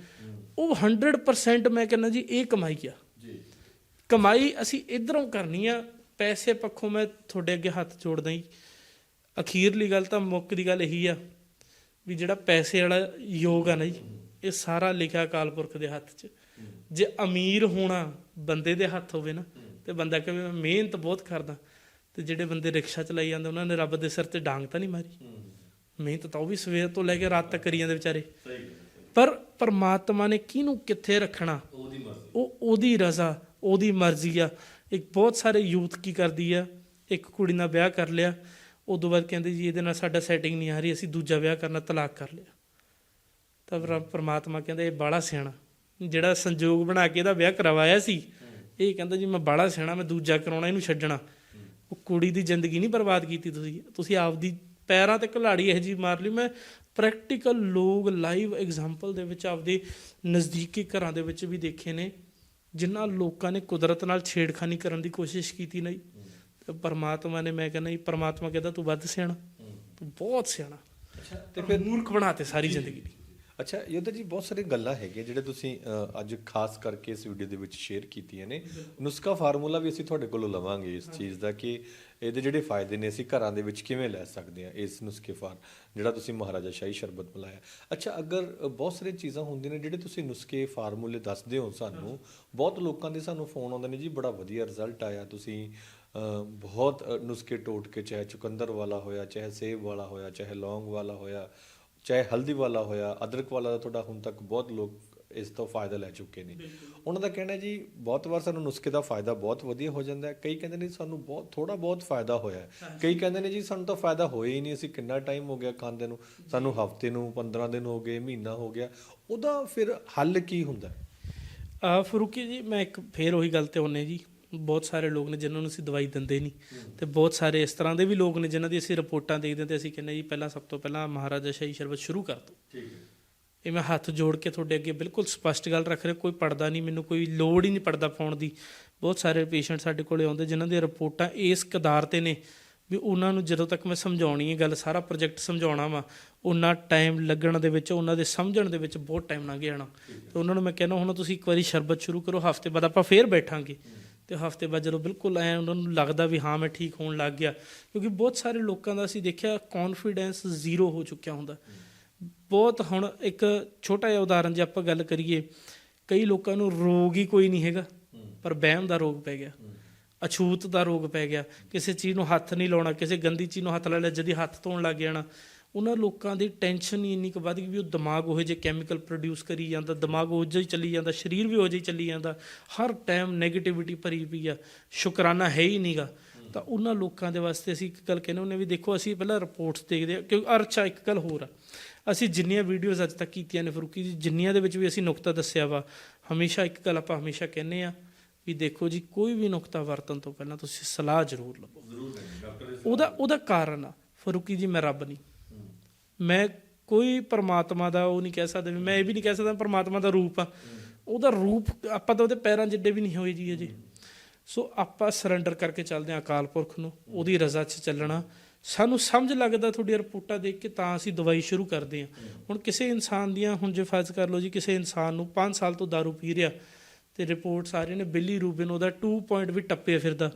ਉਹ 100% ਮੈਂ ਕਹਿੰਦਾ ਜੀ ਇਹ ਕਮਾਈ ਆ। ਜੀ। ਕਮਾਈ ਅਸੀਂ ਇਧਰੋਂ ਕਰਨੀ ਆ ਪੈਸੇ ਪੱਖੋਂ ਮੈਂ ਤੁਹਾਡੇ ਅੱਗੇ ਹੱਥ ਜੋੜਦਾ ਹੀ ਅਖੀਰਲੀ ਗੱਲ ਤਾਂ ਮੁੱਕ ਦੀ ਗੱਲ ਇਹੀ ਆ ਵੀ ਜਿਹੜਾ ਪੈਸੇ ਵਾਲਾ ਯੋਗ ਆ ਨਾ ਜੀ, ਇਹ ਸਾਰਾ ਲਿਖਿਆ ਕਾਲਪੁਰਖ ਦੇ ਹੱਥ 'ਚ। ਜੇ ਅਮੀਰ ਹੋਣਾ ਬੰਦੇ ਦੇ ਹੱਥ ਹੋਵੇ ਨਾ, ਤੇ ਬੰਦਾ ਕਹੇ ਮੈਂ ਮਿਹਨਤ ਬਹੁਤ ਕਰਦਾ, ਤੇ ਜਿਹੜੇ ਬੰਦੇ ਰਿਕਸ਼ਾ ਚਲਾਈ ਜਾਂਦੇ, ਉਹਨਾਂ ਨੇ ਰੱਬ ਦੇ ਸਿਰ ਤੇ ਡਾਂਗ ਤਾਂ ਨਹੀਂ ਮਾਰੀ। ਮਿਹਨਤ ਤਾਂ ਉਹ ਵੀ ਸਵੇਰ ਤੋਂ ਲੈ ਕੇ ਰਾਤ ਤੱਕ ਕਰੀ ਜਾਂਦੇ ਵਿਚਾਰੇ। ਪਰ ਪਰਮਾਤਮਾ ਨੇ ਕਿਹਨੂੰ ਕਿੱਥੇ ਰੱਖਣਾ? ਉਹਦੀ ਮਰਜ਼ੀ ਉਹ ਉਹਦੀ ਰਜ਼ਾ, ਉਹਦੀ ਮਰਜ਼ੀ ਆ। ਇੱਕ ਬਹੁਤ ਸਾਰੇ ਯੂਥ ਕੀ ਕਰਦੀ ਆ, ਇੱਕ ਕੁੜੀ ਨਾਲ ਵਿਆਹ ਕਰ ਲਿਆ ਉਦੋਂ ਬਾਅਦ ਕਹਿੰਦੇ ਜੀ ਇਹਦੇ ਨਾਲ ਸਾਡਾ ਸੈਟਿੰਗ ਨਹੀਂ ਆ ਰਹੀ, ਅਸੀਂ ਦੂਜਾ ਵਿਆਹ ਕਰਨਾ, ਤਲਾਕ ਕਰ ਲਿਆ। ਤਾਂ ਫਿਰ ਪਰਮਾਤਮਾ ਕਹਿੰਦਾ ਇਹ ਬਾਲਾ ਸਿਆਣਾ। ਜਿਹੜਾ ਸੰਜੋਗ ਬਣਾ ਕੇ ਇਹਦਾ ਵਿਆਹ ਕਰਵਾਇਆ ਸੀ, ਇਹ ਕਹਿੰਦਾ ਜੀ ਮੈਂ ਬਾਲਾ ਸਿਆਣਾ, ਮੈਂ ਦੂਜਾ ਕਰਾਉਣਾ, ਇਹਨੂੰ ਛੱਡਣਾ। ਉਹ ਕੁੜੀ ਦੀ ਜ਼ਿੰਦਗੀ ਨਹੀਂ ਬਰਬਾਦ ਕੀਤੀ ਤੁਸੀਂ। ਤੁਸੀਂ ਆਪਦੀ ਪੈਰਾਂ ਤੇ ਘਲਾੜੀ ਇਹ ਜੀ ਮਾਰ ਲਈ। ਮੈਂ ਪ੍ਰੈਕਟੀਕਲ ਲੋਕ ਲਾਈਵ ਐਗਜ਼ਾਮਪਲ ਦੇ ਵਿੱਚ ਆਪਦੇ ਨਜ਼ਦੀਕੀ ਘਰਾਂ ਦੇ ਵਿੱਚ ਵੀ ਦੇਖੇ ਨੇ, ਜਿਨ੍ਹਾਂ ਲੋਕਾਂ ਨੇ ਕੁਦਰਤ ਨਾਲ ਛੇੜਖਾਨੀ ਕਰਨ ਦੀ ਕੋਸ਼ਿਸ਼ ਕੀਤੀ ਨਹੀਂ। ਤੇ ਪਰਮਾਤਮਾ ਨੇ ਮੈਂ ਕਹਿੰਦਾ ਜੀ ਪਰਮਾਤਮਾ ਕਹਿੰਦਾ ਤੂੰ ਵੱਧ ਸਿਆਣਾ ਤੂੰ ਬਹੁਤ ਸਿਆਣਾ। ਅੱਛਾ ਤੇ ਫਿਰ ਮੂਰਖ ਬਣਾਤੇ ਸਾਰੀ ਜ਼ਿੰਦਗੀ ਦੀ ਅੱਛਾ ਯੋਧਾ ਜੀ ਬਹੁਤ ਸਾਰੀਆਂ ਗੱਲਾਂ ਹੈਗੀਆਂ ਜਿਹੜੇ ਤੁਸੀਂ ਅੱਜ ਖਾਸ ਕਰਕੇ ਇਸ ਵੀਡੀਓ ਦੇ ਵਿੱਚ ਸ਼ੇਅਰ ਕੀਤੀਆਂ ਨੇ। ਨੁਸਖਾ ਫਾਰਮੂਲਾ ਵੀ ਅਸੀਂ ਤੁਹਾਡੇ ਕੋਲੋਂ ਲਵਾਂਗੇ ਇਸ ਚੀਜ਼ ਦਾ ਕਿ ਇਹਦੇ ਜਿਹੜੇ ਫਾਇਦੇ ਨੇ ਅਸੀਂ ਘਰਾਂ ਦੇ ਵਿੱਚ ਕਿਵੇਂ ਲੈ ਸਕਦੇ ਹਾਂ ਇਸ ਨੁਸਖੇ ਫਾਰ ਜਿਹੜਾ ਤੁਸੀਂ ਮਹਾਰਾਜਾ ਸ਼ਾਹੀ ਸ਼ਰਬਤ ਬੁਲਾਇਆ ਅੱਛਾ ਅਗਰ ਬਹੁਤ ਸਾਰੀਆਂ ਚੀਜ਼ਾਂ ਹੁੰਦੀਆਂ ਨੇ ਜਿਹੜੇ ਤੁਸੀਂ ਨੁਸਖੇ ਫਾਰਮੂਲੇ ਦੱਸਦੇ ਹੋ ਸਾਨੂੰ ਬਹੁਤ ਲੋਕਾਂ ਦੇ ਸਾਨੂੰ ਫੋਨ ਆਉਂਦੇ ਨੇ ਜੀ ਬੜਾ ਵਧੀਆ ਰਿਜ਼ਲਟ ਆਇਆ ਤੁਸੀਂ ਬਹੁਤ ਨੁਸਖੇ ਟੋਟ ਕੇ ਚਾਹੇ ਚੁਕੰਦਰ ਵਾਲਾ ਹੋਇਆ ਚਾਹੇ ਸੇਬ ਵਾਲਾ ਹੋਇਆ ਚਾਹੇ ਲੌਂਗ ਵਾਲਾ ਹੋਇਆ ਚਾਹੇ ਹਲਦੀ ਵਾਲਾ ਹੋਇਆ ਅਦਰਕ ਵਾਲਾ ਦਾ ਤੁਹਾਡਾ ਹੁਣ ਤੱਕ ਬਹੁਤ ਲੋਕ ਇਸ ਤੋਂ ਫਾਇਦਾ ਲੈ ਚੁੱਕੇ ਨੇ। ਉਹਨਾਂ ਦਾ ਕਹਿਣਾ ਜੀ ਬਹੁਤ ਵਾਰ ਸਾਨੂੰ ਨੁਸਖੇ ਦਾ ਫਾਇਦਾ ਬਹੁਤ ਵਧੀਆ ਹੋ ਜਾਂਦਾ ਹੈ। ਕਈ ਕਹਿੰਦੇ ਨੇ ਸਾਨੂੰ ਬਹੁਤ ਥੋੜਾ ਬਹੁਤ ਫਾਇਦਾ ਹੋਇਆ ਕਈ ਕਹਿੰਦੇ ਨੇ ਜੀ ਸਾਨੂੰ ਤਾਂ ਫਾਇਦਾ ਹੋਇਆ ਹੀ ਨਹੀਂ ਅਸੀਂ ਕਿੰਨਾ ਟਾਈਮ ਹੋ ਗਿਆ ਖਾਂਦੇ ਨੂੰ। ਸਾਨੂੰ ਹਫ਼ਤੇ ਨੂੰ 15 ਦਿਨ ਹੋ ਗਏ ਮਹੀਨਾ ਹੋ ਗਿਆ। ਉਹਦਾ ਫਿਰ ਹੱਲ ਕੀ ਹੁੰਦਾ? ਆ ਫਰੂਕੀ ਜੀ ਮੈਂ ਇੱਕ ਫੇਰ ਉਹੀ ਗੱਲ ਤੇ ਆਉਂਦੇ ਜੀ। ਬਹੁਤ ਸਾਰੇ ਲੋਕ ਨੇ ਜਿਨ੍ਹਾਂ ਨੂੰ ਅਸੀਂ ਦਵਾਈ ਦਿੰਦੇ ਨਹੀਂ। ਤੇ ਬਹੁਤ ਸਾਰੇ ਇਸ ਤਰ੍ਹਾਂ ਦੇ ਵੀ ਲੋਕ ਨੇ ਜਿਨ੍ਹਾਂ ਦੀ ਅਸੀਂ ਰਿਪੋਰਟਾਂ ਦੇਖਦੇ ਤੇ ਅਸੀਂ ਕਹਿੰਦੇ ਜੀ ਪਹਿਲਾਂ ਸਭ ਤੋਂ ਪਹਿਲਾਂ ਮਹਾਰਾਜਾ ਸ਼ਾਹੀ ਸ਼ਰਬਤ ਸ਼ੁਰੂ ਕਰ ਦਿਓ। ਇਹ ਮੈਂ ਹੱਥ ਜੋੜ ਕੇ ਤੁਹਾਡੇ ਅੱਗੇ ਬਿਲਕੁਲ ਸਪਸ਼ਟ ਗੱਲ ਰੱਖ ਰਿਹਾ ਕੋਈ ਪੜਦਾ ਨਹੀਂ ਮੈਨੂੰ ਕੋਈ ਲੋੜ ਹੀ ਨਹੀਂ ਪੜਦਾ ਪਾਉਣ ਦੀ। ਬਹੁਤ ਸਾਰੇ ਪੇਸ਼ੈਂਟ ਸਾਡੇ ਕੋਲੇ ਆਉਂਦੇ ਜਿਨ੍ਹਾਂ ਦੀਆਂ ਰਿਪੋਰਟਾਂ ਇਸ ਕਦਾਰ ਤੇ ਨੇ ਵੀ ਉਹਨਾਂ ਨੂੰ ਜਦੋਂ ਤੱਕ ਮੈਂ ਸਮਝਾਉਣੀ ਹੈ ਗੱਲ ਸਾਰਾ ਪ੍ਰੋਜੈਕਟ ਸਮਝਾਉਣਾ ਵਾ ਉਹਨਾਂ ਟਾਈਮ ਲੱਗਣ ਦੇ ਵਿੱਚ ਉਹਨਾਂ ਦੇ ਸਮਝਣ ਦੇ ਵਿੱਚ ਬਹੁਤ ਟਾਈਮ ਲੰਘ ਜਾਣਾ। ਤੇ ਉਹਨਾਂ ਨੂੰ ਮੈਂ ਕਹਿੰਦਾ ਹੁਣ ਤੁਸੀਂ ਇੱਕ ਵਾਰੀ ਸ਼ਰਬਤ ਸ਼ੁਰੂ ਕਰੋ ਹਫ਼ਤੇ ਬਾਅਦ ਆਪਾਂ ਫੇਰ ਬੈਠਾਂਗੇ। ਤੇ ਹਫ਼ਤੇ ਬਾਅਦ ਜਦੋਂ ਬਿਲਕੁਲ ਐ ਉਹਨਾਂ ਨੂੰ ਲੱਗਦਾ ਵੀ ਹਾਂ, ਮੈਂ ਠੀਕ ਹੋਣ ਲੱਗ ਗਿਆ। ਕਿਉਂਕਿ ਬਹੁਤ ਸਾਰੇ ਲੋਕਾਂ ਦਾ ਅਸੀਂ ਦੇਖਿਆ ਕੌਨਫੀਡੈਂਸ ਜ਼ੀਰੋ ਹੋ ਚੁੱਕਿਆ ਹੁੰਦਾ। ਬਹੁਤ ਹੁਣ ਇੱਕ ਛੋਟਾ ਜਿਹਾ ਉਦਾਹਰਨ ਜੇ ਆਪਾਂ ਗੱਲ ਕਰੀਏ, ਕਈ ਲੋਕਾਂ ਨੂੰ ਰੋਗ ਹੀ ਕੋਈ ਨਹੀਂ ਹੈਗਾ, ਪਰ ਵਹਿਮ ਦਾ ਰੋਗ ਪੈ ਗਿਆ। ਅਛੂਤ ਦਾ ਰੋਗ ਪੈ ਗਿਆ। ਕਿਸੇ ਚੀਜ਼ ਨੂੰ ਹੱਥ ਨਹੀਂ ਲਾਉਣਾ, ਕਿਸੇ ਗੰਦੀ ਚੀਜ਼ ਨੂੰ ਹੱਥ ਲਾ ਲਿਆ ਜਦੀ ਹੱਥ ਧੋਣ ਲੱਗ ਜਾਣਾ। ਉਹਨਾਂ ਲੋਕਾਂ ਦੀ ਟੈਨਸ਼ਨ ਹੀ ਇੰਨੀ ਕੁ ਵੱਧ ਗਈ ਵੀ ਉਹ ਦਿਮਾਗ ਉਹੋ ਜਿਹੇ ਕੈਮੀਕਲ ਪ੍ਰੋਡਿਊਸ ਕਰੀ ਜਾਂਦਾ ਦਿਮਾਗ ਉਹ ਜਿਹਾ ਹੀ ਚੱਲੀ ਜਾਂਦਾ ਸਰੀਰ ਵੀ ਉਹ ਜਿਹਾ ਹੀ ਚੱਲੀ ਜਾਂਦਾ ਹਰ ਟਾਈਮ 네ਗੇਟਿਵਿਟੀ ਭਰੀ ਪਈ ਆ ਸ਼ੁਕਰਾਨਾ ਹੈ ਹੀ ਨਹੀਂਗਾ ਤਾਂ ਉਹਨਾਂ ਲੋਕਾਂ ਦੇ ਵਾਸਤੇ ਅਸੀਂ ਇੱਕ ਗੱਲ ਕਹਿੰਦੇ ਹੁੰਦੇ ਵੀ ਦੇਖੋ ਅਸੀਂ ਪਹਿਲਾਂ ਰਿਪੋਰਟਸ ਦੇਖਦੇ ਆ ਕਿਉਂਕਿ ਅਰ ਅੱਛਾ ਇੱਕ ਗੱਲ ਹੋਰ ਆ। ਅਸੀਂ ਜਿੰਨੀਆਂ ਵੀਡੀਓਜ਼ ਅੱਜ ਤੱਕ ਕੀਤੀਆਂ ਨੇ ਫਰੂਕੀ ਜੀ ਜਿੰਨੀਆਂ ਦੇ ਵਿੱਚ ਵੀ ਅਸੀਂ ਨੁਕਤਾ ਦੱਸਿਆ ਵਾ ਹਮੇਸ਼ਾ ਇੱਕ ਗੱਲ ਆਪਾਂ ਹਮੇਸ਼ਾ ਕਹਿੰਦੇ ਆ ਵੀ ਦੇਖੋ ਜੀ ਕੋਈ ਵੀ ਨੁਕਤਾ ਵਰਤਣ ਤੋਂ ਪਹਿਲਾਂ ਤੁਸੀਂ ਸਲਾਹ ਜ਼ਰੂਰ ਲਵੋ। ਜ਼ਰੂਰ ਡਾਕਟਰ ਉਹਦਾ ਉਹਦਾ ਕਾਰਨ ਆ ਫਰੂਕੀ ਜੀ ਮੈਂ ਰੱਬ ਨਹੀਂ। ਮੈਂ ਕੋਈ ਪਰਮਾਤਮਾ ਦਾ ਉਹ ਨਹੀਂ ਕਹਿ ਸਕਦਾ ਵੀ ਮੈਂ ਇਹ ਵੀ ਨਹੀਂ ਕਹਿ ਸਕਦਾ ਪਰਮਾਤਮਾ ਦਾ ਰੂਪ ਆ। ਉਹਦਾ ਰੂਪ ਆਪਾਂ ਤਾਂ ਉਹਦੇ ਪੈਰਾਂ ਜਿੱਡੇ ਵੀ ਨਹੀਂ ਹੋਏ ਜੀ ਅਜੇ। ਸੋ ਆਪਾਂ ਸਰੈਂਡਰ ਕਰਕੇ ਚੱਲਦੇ ਹਾਂ ਅਕਾਲ ਪੁਰਖ ਨੂੰ, ਉਹਦੀ ਰਜ਼ਾ 'ਚ ਚੱਲਣਾ। ਸਾਨੂੰ ਸਮਝ ਲੱਗਦਾ ਤੁਹਾਡੀਆਂ ਰਿਪੋਰਟਾਂ ਦੇਖ ਕੇ ਤਾਂ ਅਸੀਂ ਦਵਾਈ ਸ਼ੁਰੂ ਕਰਦੇ ਹਾਂ। ਹੁਣ ਕਿਸੇ ਇਨਸਾਨ ਦੀਆਂ, ਹੁਣ ਜੇ ਫਰਜ਼ ਕਰ ਲਓ ਜੀ ਕਿਸੇ ਇਨਸਾਨ ਨੂੰ 5 ਸਾਲ ਤੋਂ दारू ਪੀ ਰਿਹਾ ਤੇ ਰਿਪੋਰਟ ਸਾਰੇ ਨੇ ਬਿੱਲੀ ਰੂਬਿਨ ਉਹਦਾ 2 ਪੁਆਇੰਟ ਵੀ ਟੱਪੇ ਫਿਰਦਾ।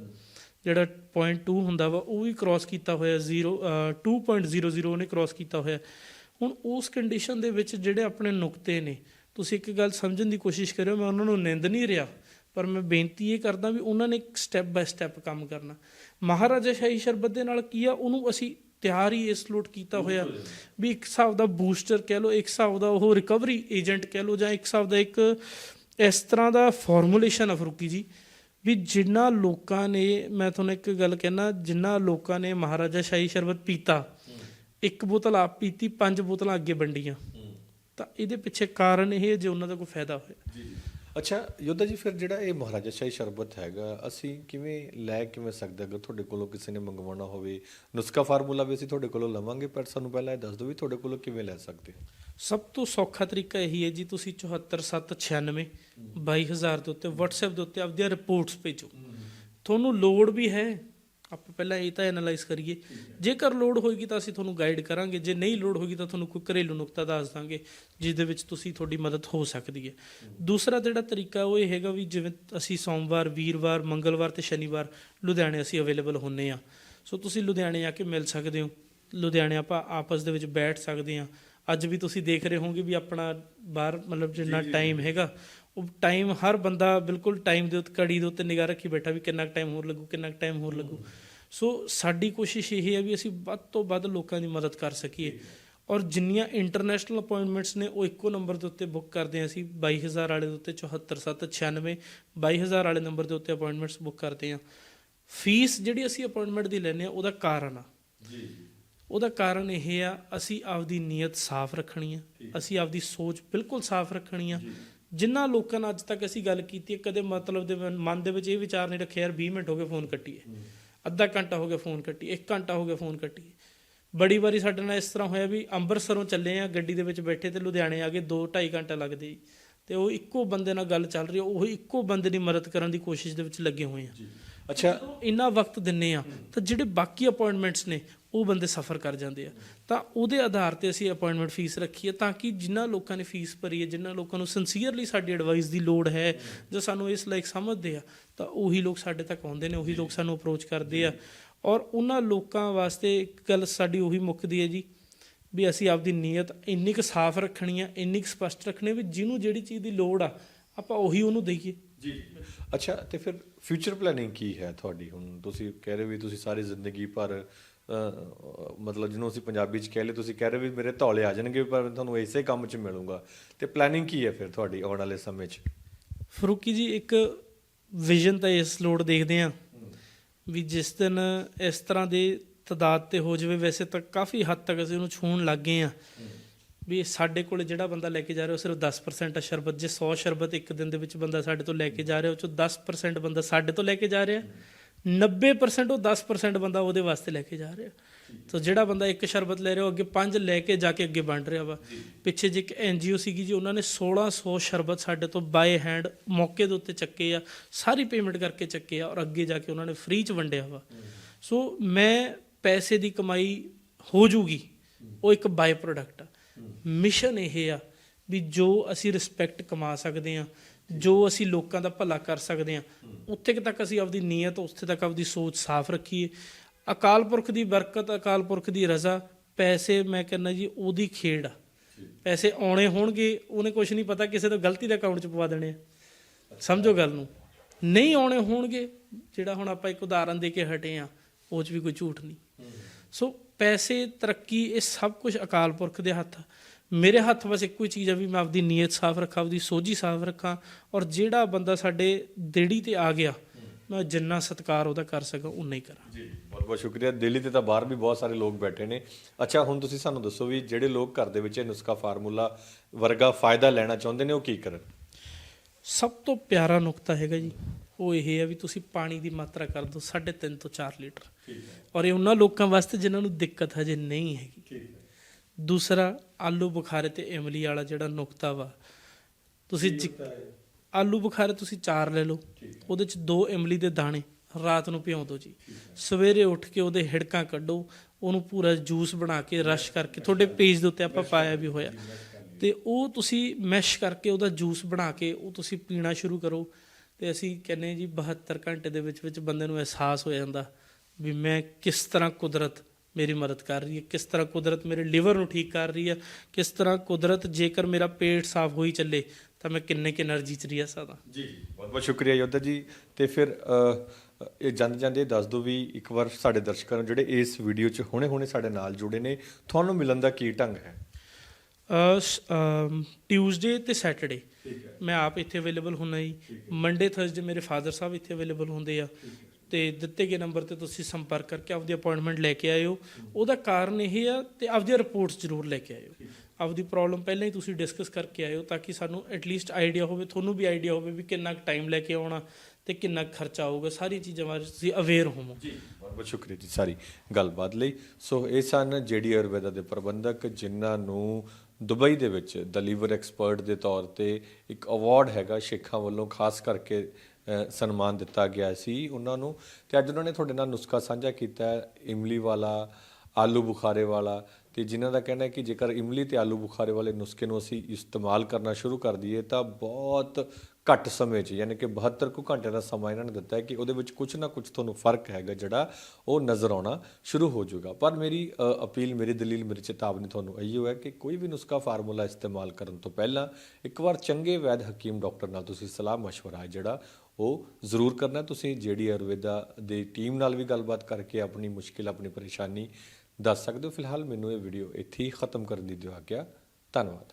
ਜਿਹੜਾ 0.2 ਹੁੰਦਾ ਵਾ ਉਹ ਵੀ ਕ੍ਰਾਸ ਕੀਤਾ ਹੋਇਆ 0 2.00 ਉਹਨੇ ਕ੍ਰਾਸ ਕੀਤਾ ਹੋਇਆ। ਹੁਣ ਉਸ ਕੰਡੀਸ਼ਨ ਦੇ ਵਿੱਚ ਜਿਹੜੇ ਆਪਣੇ ਨੁਕਤੇ ਨੇ ਤੁਸੀਂ ਇੱਕ ਗੱਲ ਸਮਝਣ ਦੀ ਕੋਸ਼ਿਸ਼ ਕਰਿਓ ਮੈਂ ਉਹਨਾਂ ਨੂੰ ਨਿੰਦ ਨਹੀਂ ਰਿਹਾ ਪਰ ਮੈਂ ਬੇਨਤੀ ਇਹ ਕਰਦਾ ਵੀ ਉਹਨਾਂ ਨੇ ਇੱਕ ਸਟੈਪ ਬਾਏ ਸਟੈਪ ਕੰਮ ਕਰਨਾ। ਮਹਾਰਾਜਾ ਸ਼ਾਹੀ ਸ਼ਰਬਤ ਦੇ ਨਾਲ ਕੀ ਆ ਉਹਨੂੰ ਅਸੀਂ ਤਿਆਰ ਹੀ ਇਸ ਲੋਟ ਕੀਤਾ ਹੋਇਆ ਵੀ ਇੱਕ ਹਿਸਾਬ ਦਾ ਬੂਸਟਰ ਕਹਿ ਲਓ ਇੱਕ ਹਿਸਾਬ ਦਾ ਉਹ ਰਿਕਵਰੀ ਏਜੰਟ ਕਹਿ ਲਓ ਜਾਂ ਇੱਕ ਹਿਸਾਬ ਦਾ ਇੱਕ ਇਸ ਤਰ੍ਹਾਂ ਦਾ ਫਾਰਮੂਲੇਸ਼ਨ ਆ ਫਰੂਕੀ ਜੀ। ਵੀ ਜਿੰਨਾ ਲੋਕਾਂ ਨੇ ਮੈਂ ਤੁਹਾਨੂੰ ਇੱਕ ਗੱਲ ਕਹਿਣਾ ਜਿੰਨਾ ਲੋਕਾਂ ਨੇ ਮਹਾਰਾਜਾ ਸ਼ਾਹੀ ਸ਼ਰਬਤ ਪੀਤਾ ਇੱਕ ਬੋਤਲ ਆਪ ਪੀਤੀ ਪੰਜ ਬੋਤਲਾਂ ਅੱਗੇ ਵੰਡੀਆਂ। ਤਾਂ ਇਹਦੇ ਪਿੱਛੇ ਕਾਰਨ ਇਹ ਜੇ ਉਹਨਾਂ ਦਾ ਕੋਈ ਫਾਇਦਾ ਹੋਇਆ। ਅੱਛਾ ਯੋਧਾ ਜੀ ਫਿਰ ਜਿਹੜਾ ਇਹ ਮਹਾਰਾਜਾ ਸ਼ਾਹੀ ਸ਼ਰਬਤ ਹੈਗਾ ਅਸੀਂ ਕਿਵੇਂ ਲੈ ਕਿਵੇਂ ਸਕਦੇ? ਅਗਰ ਤੁਹਾਡੇ ਕੋਲੋਂ ਕਿਸੇ ਨੇ ਮੰਗਵਾਉਣਾ ਹੋਵੇ ਨੁਸਖਾ ਫਾਰਮੂਲਾ ਵੀ ਅਸੀਂ ਤੁਹਾਡੇ ਕੋਲੋਂ ਲਵਾਂਗੇ ਪਰ ਸਾਨੂੰ ਪਹਿਲਾਂ ਇਹ ਦੱਸ ਦਿਓ ਵੀ ਤੁਹਾਡੇ ਕੋਲੋਂ ਕਿਵੇਂ ਲੈ ਸਕਦੇ ਸਭ ਤੋਂ ਸੌਖਾ ਤਰੀਕਾ ਇਹੀ ਹੈ ਜੀ ਤੁਸੀਂ 74796 22000 ਦੇ ਉੱਤੇ WhatsApp ਦੇ ਉੱਤੇ ਆਪਦੀਆਂ ਰਿਪੋਰਟਸ ਭੇਜੋ। ਤੁਹਾਨੂੰ ਲੋੜ ਵੀ ਹੈ ਆਪਾਂ ਪਹਿਲਾਂ ਇਹ ਤਾਂ ਐਨਾਲਾਈਜ਼ ਕਰੀਏ। ਜੇਕਰ ਲੋੜ ਹੋਏਗੀ ਤਾਂ ਅਸੀਂ ਤੁਹਾਨੂੰ ਗਾਈਡ ਕਰਾਂਗੇ। ਜੇ ਨਹੀਂ ਲੋੜ ਹੋਏਗੀ ਤਾਂ ਤੁਹਾਨੂੰ ਕੋਈ ਘਰੇਲੂ ਨੁਕਤਾ ਦੱਸ ਦਾਂਗੇ ਜਿਸ ਦੇ ਵਿੱਚ ਤੁਸੀਂ ਤੁਹਾਡੀ ਮਦਦ ਹੋ ਸਕਦੀ ਹੈ। ਦੂਸਰਾ ਜਿਹੜਾ ਤਰੀਕਾ ਉਹ ਇਹ ਹੈਗਾ ਵੀ ਜਿਵੇਂ ਅਸੀਂ ਸੋਮਵਾਰ ਵੀਰਵਾਰ ਮੰਗਲਵਾਰ ਤੇ ਸ਼ਨੀਵਾਰ ਲੁਧਿਆਣੇ ਅਸੀਂ ਅਵੇਲੇਬਲ ਹੁੰਨੇ ਆ ਸੋ ਤੁਸੀਂ ਲੁਧਿਆਣੇ ਆ ਕੇ ਮਿਲ ਸਕਦੇ ਹੋ। ਲੁਧਿਆਣੇ ਆਪਾਂ ਆਪਸ ਦੇ ਵਿੱਚ ਬੈਠ ਸਕਦੇ ਹਾਂ। ਅੱਜ ਵੀ ਤੁਸੀਂ ਦੇਖ ਰਹੇ ਹੋਵੋਗੇ ਵੀ ਆਪਣਾ ਬਾਹਰ ਮਤਲਬ ਜਿੰਨਾ ਟਾਈਮ ਹੈਗਾ ਉਹ ਟਾਈਮ ਹਰ ਬੰਦਾ ਬਿਲਕੁਲ ਟਾਈਮ ਦੇ ਉੱਤੇ ਘੜੀ ਦੇ ਉੱਤੇ ਨਿਗਾਹ ਰੱਖੀ ਬੈਠਾ ਵੀ ਕਿੰਨਾ ਟਾਈਮ ਹੋਰ ਲੱਗੂ ਕਿੰਨਾ ਟਾਈਮ ਹੋਰ ਲੱਗੂ। ਸੋ ਸਾਡੀ ਕੋਸ਼ਿਸ਼ ਇਹ ਹੈ ਵੀ ਅਸੀਂ ਵੱਧ ਤੋਂ ਵੱਧ ਲੋਕਾਂ ਦੀ ਮਦਦ ਕਰ ਸਕੀਏ। ਔਰ ਜਿੰਨੀਆਂ ਇੰਟਰਨੈਸ਼ਨਲ ਅਪਾਇੰਟਮੈਂਟਸ ਨੇ ਉਹ ਇੱਕੋ ਨੰਬਰ ਦੇ ਉੱਤੇ ਬੁੱਕ ਕਰਦੇ ਹਾਂ ਅਸੀਂ। 22000 ਵਾਲੇ ਦੇ ਉੱਤੇ 74796 22000 ਵਾਲੇ ਨੰਬਰ ਦੇ ਉੱਤੇ ਅਪਾਇੰਟਮੈਂਟਸ ਬੁੱਕ ਕਰਦੇ ਹਾਂ। ਫੀਸ ਜਿਹੜੀ ਅਸੀਂ ਅਪਾਇੰਟਮੈਂਟ ਦੀ ਲੈਂਦੇ ਆ ਉਹਦਾ ਕਾਰਨ ਆ। ਜੀ। ਉਹਦਾ ਕਾਰਨ ਇਹ ਆ ਅਸੀਂ ਆਪਦੀ ਨੀਅਤ ਸਾਫ਼ ਰੱਖਣੀ ਆ। ਅਸੀਂ ਆਪਦੀ ਸੋਚ ਬਿਲਕੁਲ ਸਾਫ਼ ਰੱਖਣੀ ਆ। ਜਿਨ੍ਹਾਂ ਲੋਕਾਂ ਨਾਲ ਅੱਜ ਤੱਕ ਅਸੀਂ ਗੱਲ ਕੀਤੀ ਕਦੇ ਮਤਲਬ ਦੇ ਮਨ- ਮਨ ਦੇ ਵਿੱਚ ਇਹ ਵਿਚਾਰ ਨਹੀਂ ਰੱਖਿਆ ਯਾਰ 20 ਮਿੰਟ ਹੋ ਗਏ ਫੋਨ ਕੱਟੀਏ। ਅੱਧਾ ਘੰਟਾ ਹੋ ਗਿਆ ਫੋਨ ਕੱਟੀ, ਇੱਕ ਘੰਟਾ ਹੋ ਗਿਆ ਫੋਨ ਕੱਟੀਏ ਬੜੀ ਵਾਰੀ ਸਾਡੇ ਨਾਲ ਇਸ ਤਰ੍ਹਾਂ ਹੋਇਆ ਵੀ ਅੰਮ੍ਰਿਤਸਰੋਂ ਚੱਲੇ ਆ, ਗੱਡੀ ਦੇ ਵਿੱਚ ਬੈਠੇ ਤੇ ਲੁਧਿਆਣੇ ਆ ਗਏ 2 2.5 ਘੰਟਾ ਲੱਗਦੇ ਜੀ। ਤੇ ਉਹ ਇੱਕੋ ਬੰਦੇ ਨਾਲ ਗੱਲ ਚੱਲ ਰਹੀ ਆ, ਉਹ ਇੱਕੋ ਬੰਦੇ ਦੀ ਮਦਦ ਕਰਨ ਦੀ ਕੋਸ਼ਿਸ਼ ਦੇ ਵਿੱਚ ਲੱਗੇ ਹੋਏ ਆ। ਅੱਛਾ, ਇੰਨਾ ਵਕਤ ਦਿੰਨੇ ਆ, ਤਾਂ ਜਿਹੜੇ ਬਾਕੀ ਅਪਾਇੰਟਮੈਂਟਸ ਨੇ, ਉਹ ਬੰਦੇ ਸਫਰ ਕਰ ਜਾਂਦੇ ਆ। ਤਾਂ ਉਹਦੇ ਆਧਾਰ ਤੇ ਅਸੀਂ ਅਪਾਇੰਟਮੈਂਟ ਫੀਸ ਰੱਖੀ ਹੈ ਤਾਂ ਕਿ ਜਿਨ੍ਹਾਂ ਲੋਕਾਂ ਨੇ ਫੀਸ ਭਰੀ ਹੈ ਜਿਨ੍ਹਾਂ ਲੋਕਾਂ ਨੂੰ ਸਿੰਸੀਅਰਲੀ ਸਾਡੀ ਐਡਵਾਈਸ ਦੀ ਲੋੜ ਹੈ, ਜਾਂ ਸਾਨੂੰ ਇਸ ਲਾਇਕ ਸਮਝਦੇ ਆ, ਤਾਂ ਉਹੀ ਲੋਕ ਸਾਡੇ ਤੱਕ ਆਉਂਦੇ ਨੇ, ਉਹੀ ਲੋਕ ਸਾਨੂੰ ਅਪਰੋਚ ਕਰਦੇ ਆ। ਔਰ ਉਹਨਾਂ ਲੋਕਾਂ ਵਾਸਤੇ ਇੱਕ ਗੱਲ ਸਾਡੀ ਉਹੀ ਮੁੱਕਦੀ ਹੈ ਜੀ, ਵੀ ਅਸੀਂ ਆਪਦੀ ਨੀਅਤ ਇੰਨੀ ਕੁ ਸਾਫ਼ ਰੱਖਣੀ ਆ, ਇੰਨੀ ਕੁ ਸਪਸ਼ਟ ਰੱਖਣੀ ਵੀ ਜਿਹਨੂੰ ਜਿਹੜੀ ਚੀਜ਼ ਦੀ ਲੋੜ ਆ, ਆਪਾਂ ਉਹੀ ਉਹਨੂੰ ਦਈਏ। ਜੀ। ਅੱਛਾ, ਤੇ ਫਿਰ ਫਿਊਚਰ ਪਲੈਨਿੰਗ ਕੀ ਹੈ ਤੁਹਾਡੀ? ਹੁਣ ਤੁਸੀਂ ਕਹਿ ਰਹੇ ਵੀ ਤੁਸੀਂ ਸਾਰੀ ਜ਼ਿੰਦਗੀ ਭਰ ਮਤਲਬ ਜਿਹਨੂੰ ਅਸੀਂ ਪੰਜਾਬੀ ਚ ਕਹਿ ਲਏ ਤੁਸੀਂ ਕਹਿ ਰਹੇ ਵੀ ਮੇਰੇ ਧੌਲੇ ਆ ਜਾਣਗੇ, ਪਰ ਤੁਹਾਨੂੰ ਇਸੇ ਕੰਮ ਚ ਮਿਲੂਗਾ। ਤੇ ਪਲੈਨਿੰਗ ਕੀ ਹੈ ਫਿਰ ਤੁਹਾਡੀ ਆਉਣ ਵਾਲੇ ਸਮੇਂ ਚ? ਫਰੂਕੀ ਜੀ, ਇੱਕ ਵਿਜ਼ਨ ਤਾਂ ਇਸ ਲੋੜ ਦੇਖਦੇ ਆ ਵੀ ਜਿਸ ਦਿਨ ਇਸ ਤਰ੍ਹਾਂ ਦੇ ਤਦਾਦ ਤੇ ਹੋ ਜਾਵੇ, ਵੈਸੇ ਤਾਂ ਕਾਫੀ ਹੱਦ ਤੱਕ ਅਸੀਂ ਉਹਨੂੰ ਛੂਹਣ ਲੱਗ ਗਏ ਆ ਵੀ ਸਾਡੇ ਕੋਲ ਜਿਹੜਾ ਬੰਦਾ ਲੈ ਕੇ ਜਾ ਰਿਹਾ ਉਹ ਸਿਰਫ 10% ਆ ਸ਼ਰਬਤ। ਜੇ 100 ਸ਼ਰਬਤ ਇੱਕ ਦਿਨ ਦੇ ਵਿੱਚ ਬੰਦਾ ਸਾਡੇ ਤੋਂ ਲੈ ਕੇ ਜਾ ਰਿਹਾ ਉਹ ਚੋਂ 10% ਬੰਦਾ ਸਾਡੇ ਤੋਂ ਲੈ ਕੇ ਜਾ ਰਿਹਾ 90% ਉਹ 10% ਬੰਦਾ ਉਹਦੇ ਵਾਸਤੇ ਲੈ ਕੇ ਜਾ ਰਿਹਾ। ਤਾਂ ਜਿਹੜਾ ਬੰਦਾ ਇੱਕ ਸ਼ਰਬਤ ਲੈ ਰਿਹਾ ਉਹ ਅੱਗੇ ਪੰਜ ਲੈ ਕੇ ਜਾ ਕੇ ਅੱਗੇ ਵੰਡ ਰਿਹਾ ਵਾ। ਪਿੱਛੇ ਜੇ ਇੱਕ ਐਨਜੀਓ ਸੀਗੀ ਜੀ ਉਹਨਾਂ ਨੇ 1600 ਸ਼ਰਬਤ ਸਾਡੇ ਤੋਂ ਬਾਏ ਹੈਂਡ ਮੌਕੇ ਦੇ ਉੱਤੇ ਚੱਕੇ ਆ ਸਾਰੀ ਪੇਮੈਂਟ ਕਰਕੇ ਚੱਕੇ ਆ ਔਰ ਅੱਗੇ ਜਾ ਕੇ ਉਹਨਾਂ ਨੇ ਫ੍ਰੀ ਚ ਵੰਡਿਆ ਵਾ। ਸੋ ਮੈਂ ਪੈਸੇ ਦੀ ਕਮਾਈ ਹੋ ਜੂਗੀ ਉਹ ਇੱਕ ਬਾਈ ਪ੍ਰੋਡਕਟ ਆ। ਮਿਸ਼ਨ ਇਹ ਆ ਵੀ ਜੋ ਅਸੀਂ ਰਿਸਪੈਕਟ ਕਮਾ ਸਕਦੇ ਹਾਂ, ਜੋ ਅਸੀਂ ਲੋਕਾਂ ਦਾ ਭਲਾ ਕਰ ਸਕਦੇ ਹਾਂ, ਉੱਥੇ ਤੱਕ ਅਸੀਂ ਆਪਦੀ ਨੀਅਤ, ਉੱਥੇ ਤੱਕ ਆਪਦੀ ਸੋਚ ਸਾਫ਼ ਰੱਖੀਏ। ਅਕਾਲ ਪੁਰਖ ਦੀ ਬਰਕਤ, ਅਕਾਲ ਪੁਰਖ ਦੀ ਰਜ਼ਾ, ਪੈਸੇ ਮੈਂ ਕਹਿੰਦਾ ਜੀ ਉਹਦੀ ਖੇਡ ਆ। ਪੈਸੇ ਆਉਣੇ ਹੋਣਗੇ, ਉਹਨੇ ਕੁਝ ਨਹੀਂ ਪਤਾ, ਕਿਸੇ ਤੋਂ ਗਲਤੀ ਦੇ ਅਕਾਊਂਟ 'ਚ ਪਵਾ ਦੇਣੇ ਆ। ਸਮਝੋ ਗੱਲ ਨੂੰ। ਨਹੀਂ ਆਉਣੇ ਹੋਣਗੇ, ਜਿਹੜਾ ਹੁਣ ਆਪਾਂ ਇੱਕ ਉਦਾਹਰਨ ਦੇ ਕੇ ਹਟੇ ਆ ਉਹ 'ਚ ਵੀ ਕੋਈ ਝੂਠ ਨਹੀਂ। ਸੋ ਪੈਸੇ ਤਰੱਕੀ ਇਹ ਸਭ ਕੁਝ ਅਕਾਲ ਪੁਰਖ ਦੇ ਹੱਥ। ਮੇਰੇ ਹੱਥ ਬਸ ਇੱਕੋ ਹੀ ਚੀਜ਼ ਆ ਵੀ ਮੈਂ ਆਪਦੀ ਨੀਅਤ ਸਾਫ਼ ਰੱਖਾਂ ਆਪਦੀ ਸੋਝੀ ਸਾਫ਼ ਰੱਖਾਂ ਔਰ ਜਿਹੜਾ ਬੰਦਾ ਸਾਡੇ ਦੇੜੀ ਤੇ ਆ ਗਿਆ ਮੈਂ ਜਿੰਨਾ ਸਤਿਕਾਰ ਉਹਦਾ ਕਰ ਸਕਾਂ ਉਨਾ ਹੀ ਕਰਾਂ। ਜੀ ਬਹੁਤ ਬਹੁਤ ਸ਼ੁਕਰੀਆ। ਦਿੱਲੀ ਤੇ ਤਾਂ ਬਾਹਰ ਵੀ ਬਹੁਤ ਸਾਰੇ ਲੋਕ ਬੈਠੇ ਨੇ। ਅੱਛਾ ਹੁਣ ਤੁਸੀਂ ਸਾਨੂੰ ਦੱਸੋ ਵੀ ਜਿਹੜੇ ਲੋਕ ਘਰ ਦੇ ਵਿੱਚ ਇਹ ਨੁਸਖਾ ਫਾਰਮੂਲਾ ਵਰਗਾ ਫਾਇਦਾ ਲੈਣਾ ਚਾਹੁੰਦੇ ਨੇ ਉਹ ਕੀ ਕਰਨ? ਸਭ ਤੋਂ ਪਿਆਰਾ ਨੁਕਤਾ ਹੈਗਾ ਜੀ ਉਹ ਇਹ ਹੈ ਵੀ ਤੁਸੀਂ ਪਾਣੀ ਦੀ ਮਾਤਰਾ ਕਰ ਦਿਓ 3.5 ਤੋਂ 4 ਲੀਟਰ। ਔਰ ਇਹ ਉਹਨਾਂ ਲੋਕਾਂ ਵਾਸਤੇ ਜਿਨ੍ਹਾਂ ਨੂੰ ਦਿੱਕਤ ਹਜੇ ਨਹੀਂ ਹੈਗੀ। ਠੀਕ ਹੈ। ਦੂਸਰਾ ਆਲੂ ਬੁਖਾਰੇ ਤੇ ਇਮਲੀ ਵਾਲਾ ਜਿਹੜਾ ਨੁਕਤਾ ਵਾ ਤੁਸੀਂ ਜਿ- ਆਲੂ ਬੁਖਾਰੇ ਤੁਸੀਂ ਚਾਰ ਲੈ ਲਓ। ਉਹਦੇ ਚ ਦੋ ਇਮਲੀ ਦੇ ਦਾਣੇ ਰਾਤ ਨੂੰ ਭਿਉਂ ਦਿਓ ਜੀ। ਸਵੇਰੇ ਉੱਠ ਕੇ ਉਹਦੇ ਹਿੜਕਾਂ ਕੱਢੋ ਉਹਨੂੰ ਪੂਰਾ ਜੂਸ ਬਣਾ ਕੇ ਰਸ਼ ਕਰਕੇ ਤੁਹਾਡੇ ਪੇਜ ਦੇ ਉੱਤੇ ਆਪਾਂ ਪਾਇਆ ਵੀ ਹੋਇਆ। ਤੇ ਉਹ ਤੁਸੀਂ ਮੈਸ਼ ਕਰਕੇ ਉਹਦਾ ਜੂਸ ਬਣਾ ਕੇ ਉਹ ਤੁਸੀਂ ਪੀਣਾ ਸ਼ੁਰੂ ਕਰੋ। ਤੇ ਅਸੀਂ ਕਹਿੰਦੇ ਹਾਂ ਜੀ 72 ਘੰਟੇ ਦੇ ਵਿੱਚ ਵਿੱਚ ਬੰਦੇ ਨੂੰ ਅਹਿਸਾਸ ਹੋ ਜਾਂਦਾ। ਵੀ ਮੈਂ ਕਿਸ ਤਰ੍ਹਾਂ ਕੁਦਰਤ ਮੇਰੀ ਮਦਦ ਕਰ ਰਹੀ ਹੈ ਕਿਸ ਤਰ੍ਹਾਂ ਕੁਦਰਤ ਮੇਰੇ ਲਿਵਰ ਨੂੰ ਠੀਕ ਕਰ ਰਹੀ ਹੈ ਕਿਸ ਤਰ੍ਹਾਂ ਕੁਦਰਤ ਜੇਕਰ ਮੇਰਾ ਪੇਟ ਸਾਫ਼ ਹੋਈ ਚੱਲੇ ਤਾਂ ਮੈਂ ਕਿੰਨੇ ਕਿ એનર્ਜੀ ਚ ਰਿਹਾ ਸਕਦਾ ਜੀ ਬਹੁਤ ਬਹੁਤ ਸ਼ੁਕਰੀਆ ਯੋਧਾ ਜੀ। ਤੇ ਫਿਰ ਇਹ ਜਾਂਦੇ ਜਾਂਦੇ ਦੱਸ ਦਿਓ ਵੀ ਇੱਕ ਵਾਰ ਸਾਡੇ ਦਰਸ਼ਕਾਂ ਨੂੰ ਜਿਹੜੇ ਇਸ ਵੀਡੀਓ 'ਚ ਹੁਣੇ-ਹੁਣੇ ਸਾਡੇ ਨਾਲ ਜੁੜੇ ਨੇ ਤੁਹਾਨੂੰ ਮਿਲਣ ਦਾ ਕੀ ਢੰਗ ਹੈ? ਟਿਊਜ਼ਡੇ ਤੇ ਸੈਟਰਡੇ ਮੈਂ ਆਪ ਇੱਥੇ ਅਵੇਲੇਬਲ ਹੁੰਨਾ ਜੀ। ਮੰਡੇ ਥਰਸਡੇ ਮੇਰੇ ਫਾਦਰ ਸਾਹਿਬ ਇੱਥੇ ਅਵੇਲੇਬਲ ਹੁੰਦੇ ਆ। ਤੇ ਦਿੱਤੇ ਗਏ ਨੰਬਰ ਤੇ ਤੁਸੀਂ ਸੰਪਰਕ ਕਰਕੇ ਆਪਦੀ ਅਪਾਇੰਟਮੈਂਟ ਲੈ ਕੇ ਆਇਓ। ਉਹਦਾ ਕਾਰਨ ਇਹ ਆ ਤੇ ਆਪਦੀਆਂ ਰਿਪੋਰਟਸ ਜ਼ਰੂਰ ਲੈ ਕੇ ਆਇਓ। ਆਪਦੀ ਪ੍ਰੋਬਲਮ ਪਹਿਲਾਂ ਹੀ ਤੁਸੀਂ ਡਿਸਕਸ ਕਰਕੇ ਆਇਓ ਤਾਂ ਕਿ ਸਾਨੂੰ ਐਟਲੀਸਟ ਆਈਡੀਆ ਹੋਵੇ, ਤੁਹਾਨੂੰ ਵੀ ਆਈਡੀਆ ਹੋਵੇ ਵੀ ਕਿੰਨਾ ਟਾਈਮ ਲੈ ਕੇ ਆਉਣਾ ਤੇ ਕਿੰਨਾ ਕੁ ਖਰਚਾ ਆਊਗਾ। ਸਾਰੀ ਚੀਜ਼ਾਂ ਬਾਰੇ ਤੁਸੀਂ ਅਵੇਅਰ ਹੋਵੋ। ਜੀ, ਬਹੁਤ ਬਹੁਤ ਸ਼ੁਕਰੀਆ ਜੀ ਸਾਰੀ ਗੱਲਬਾਤ ਲਈ। ਸੋ ਇਹ ਸਨ ਜਿਹੜੀ ਆਯੁਰਵੇਦਾ ਦੇ ਪ੍ਰਬੰਧਕ ਜਿਨ੍ਹਾਂ ਨੂੰ ਦੁਬਈ ਦੇ ਵਿੱਚ ਦ ਲੀਵਰ ਐਕਸਪਰਟ ਦੇ ਤੌਰ ਤੇ ਇੱਕ ਅਵਾਰਡ ਹੈਗਾ ਸ਼ੇਖਾਂ ਵੱਲੋਂ, ਖਾਸ ਕਰਕੇ ਸਨਮਾਨ ਦਿੱਤਾ ਗਿਆ ਸੀ ਉਹਨਾਂ ਨੂੰ ਤੇ ਅੱਜ ਉਹਨਾਂ ਨੇ ਤੁਹਾਡੇ ਨਾਲ ਨੁਸਖਾ ਸਾਂਝਾ ਕੀਤਾ ਹੈ ਇਮਲੀ ਵਾਲਾ ਆਲੂ ਬੁਖਾਰੇ ਵਾਲਾ ਤੇ ਜਿਨ੍ਹਾਂ ਦਾ ਕਹਿਣਾ ਹੈ ਕਿ ਜੇਕਰ ਇਮਲੀ ਤੇ ਆਲੂ ਬੁਖਾਰੇ ਵਾਲੇ ਨੁਸਖੇ ਨੂੰ ਅਸੀਂ ਇਸਤੇਮਾਲ ਕਰਨਾ ਸ਼ੁਰੂ ਕਰ ਦਈਏ ਤਾਂ ਬਹੁਤ ਘੱਟ ਸਮੇਂ 'ਚ ਯਾਨੀ ਕਿ 72 ਕੁ ਘੰਟੇ ਦਾ ਸਮਾਂ ਇਹਨਾਂ ਨੇ ਦਿੱਤਾ ਹੈ ਕਿ ਉਹਦੇ ਵਿੱਚ ਕੁਝ ਨਾ ਕੁਝ ਤੁਹਾਨੂੰ ਫਰਕ ਹੈਗਾ ਜਿਹੜਾ ਉਹ ਨਜ਼ਰ ਆਉਣਾ ਸ਼ੁਰੂ ਹੋ ਜਾਊਗਾ ਪਰ ਮੇਰੀ ਅ, ਅਪੀਲ ਮੇਰੀ ਦਲੀਲ ਮੇਰੀ ਚੇਤਾਵਨੀ ਤੁਹਾਨੂੰ ਇਹੀ ਹੈ ਕਿ ਕੋਈ ਵੀ ਨੁਸਖਾ ਫਾਰਮੂਲਾ ਇਸਤੇਮਾਲ ਕਰਨ ਤੋਂ ਪਹਿਲਾਂ ਇੱਕ ਵਾਰ ਚੰਗੇ ਵੈਦ ਹਕੀਮ ਡਾਕਟਰ ਨਾਲ ਤੁਸੀਂ ਸਲਾਹ مشورہ ਹੈ ਜਿਹੜਾ ਉਹ ਜ਼ਰੂਰ ਕਰਨਾ। ਤੁਸੀਂ ਜਿਹੜੀ ਆਯੁਰਵੇਦਾ ਦੀ ਟੀਮ ਨਾਲ ਵੀ ਗੱਲਬਾਤ ਕਰਕੇ ਆਪਣੀ ਮੁਸ਼ਕਿਲ, ਆਪਣੀ ਪਰੇਸ਼ਾਨੀ ਦੱਸ ਸਕਦੇ ਹੋ। ਫਿਲਹਾਲ ਮੈਨੂੰ ਇਹ ਵੀਡੀਓ ਇੱਥੇ ਹੀ ਖਤਮ ਕਰਨ ਦੀ ਦਿਓ ਆਗਿਆ। ਧੰਨਵਾਦ।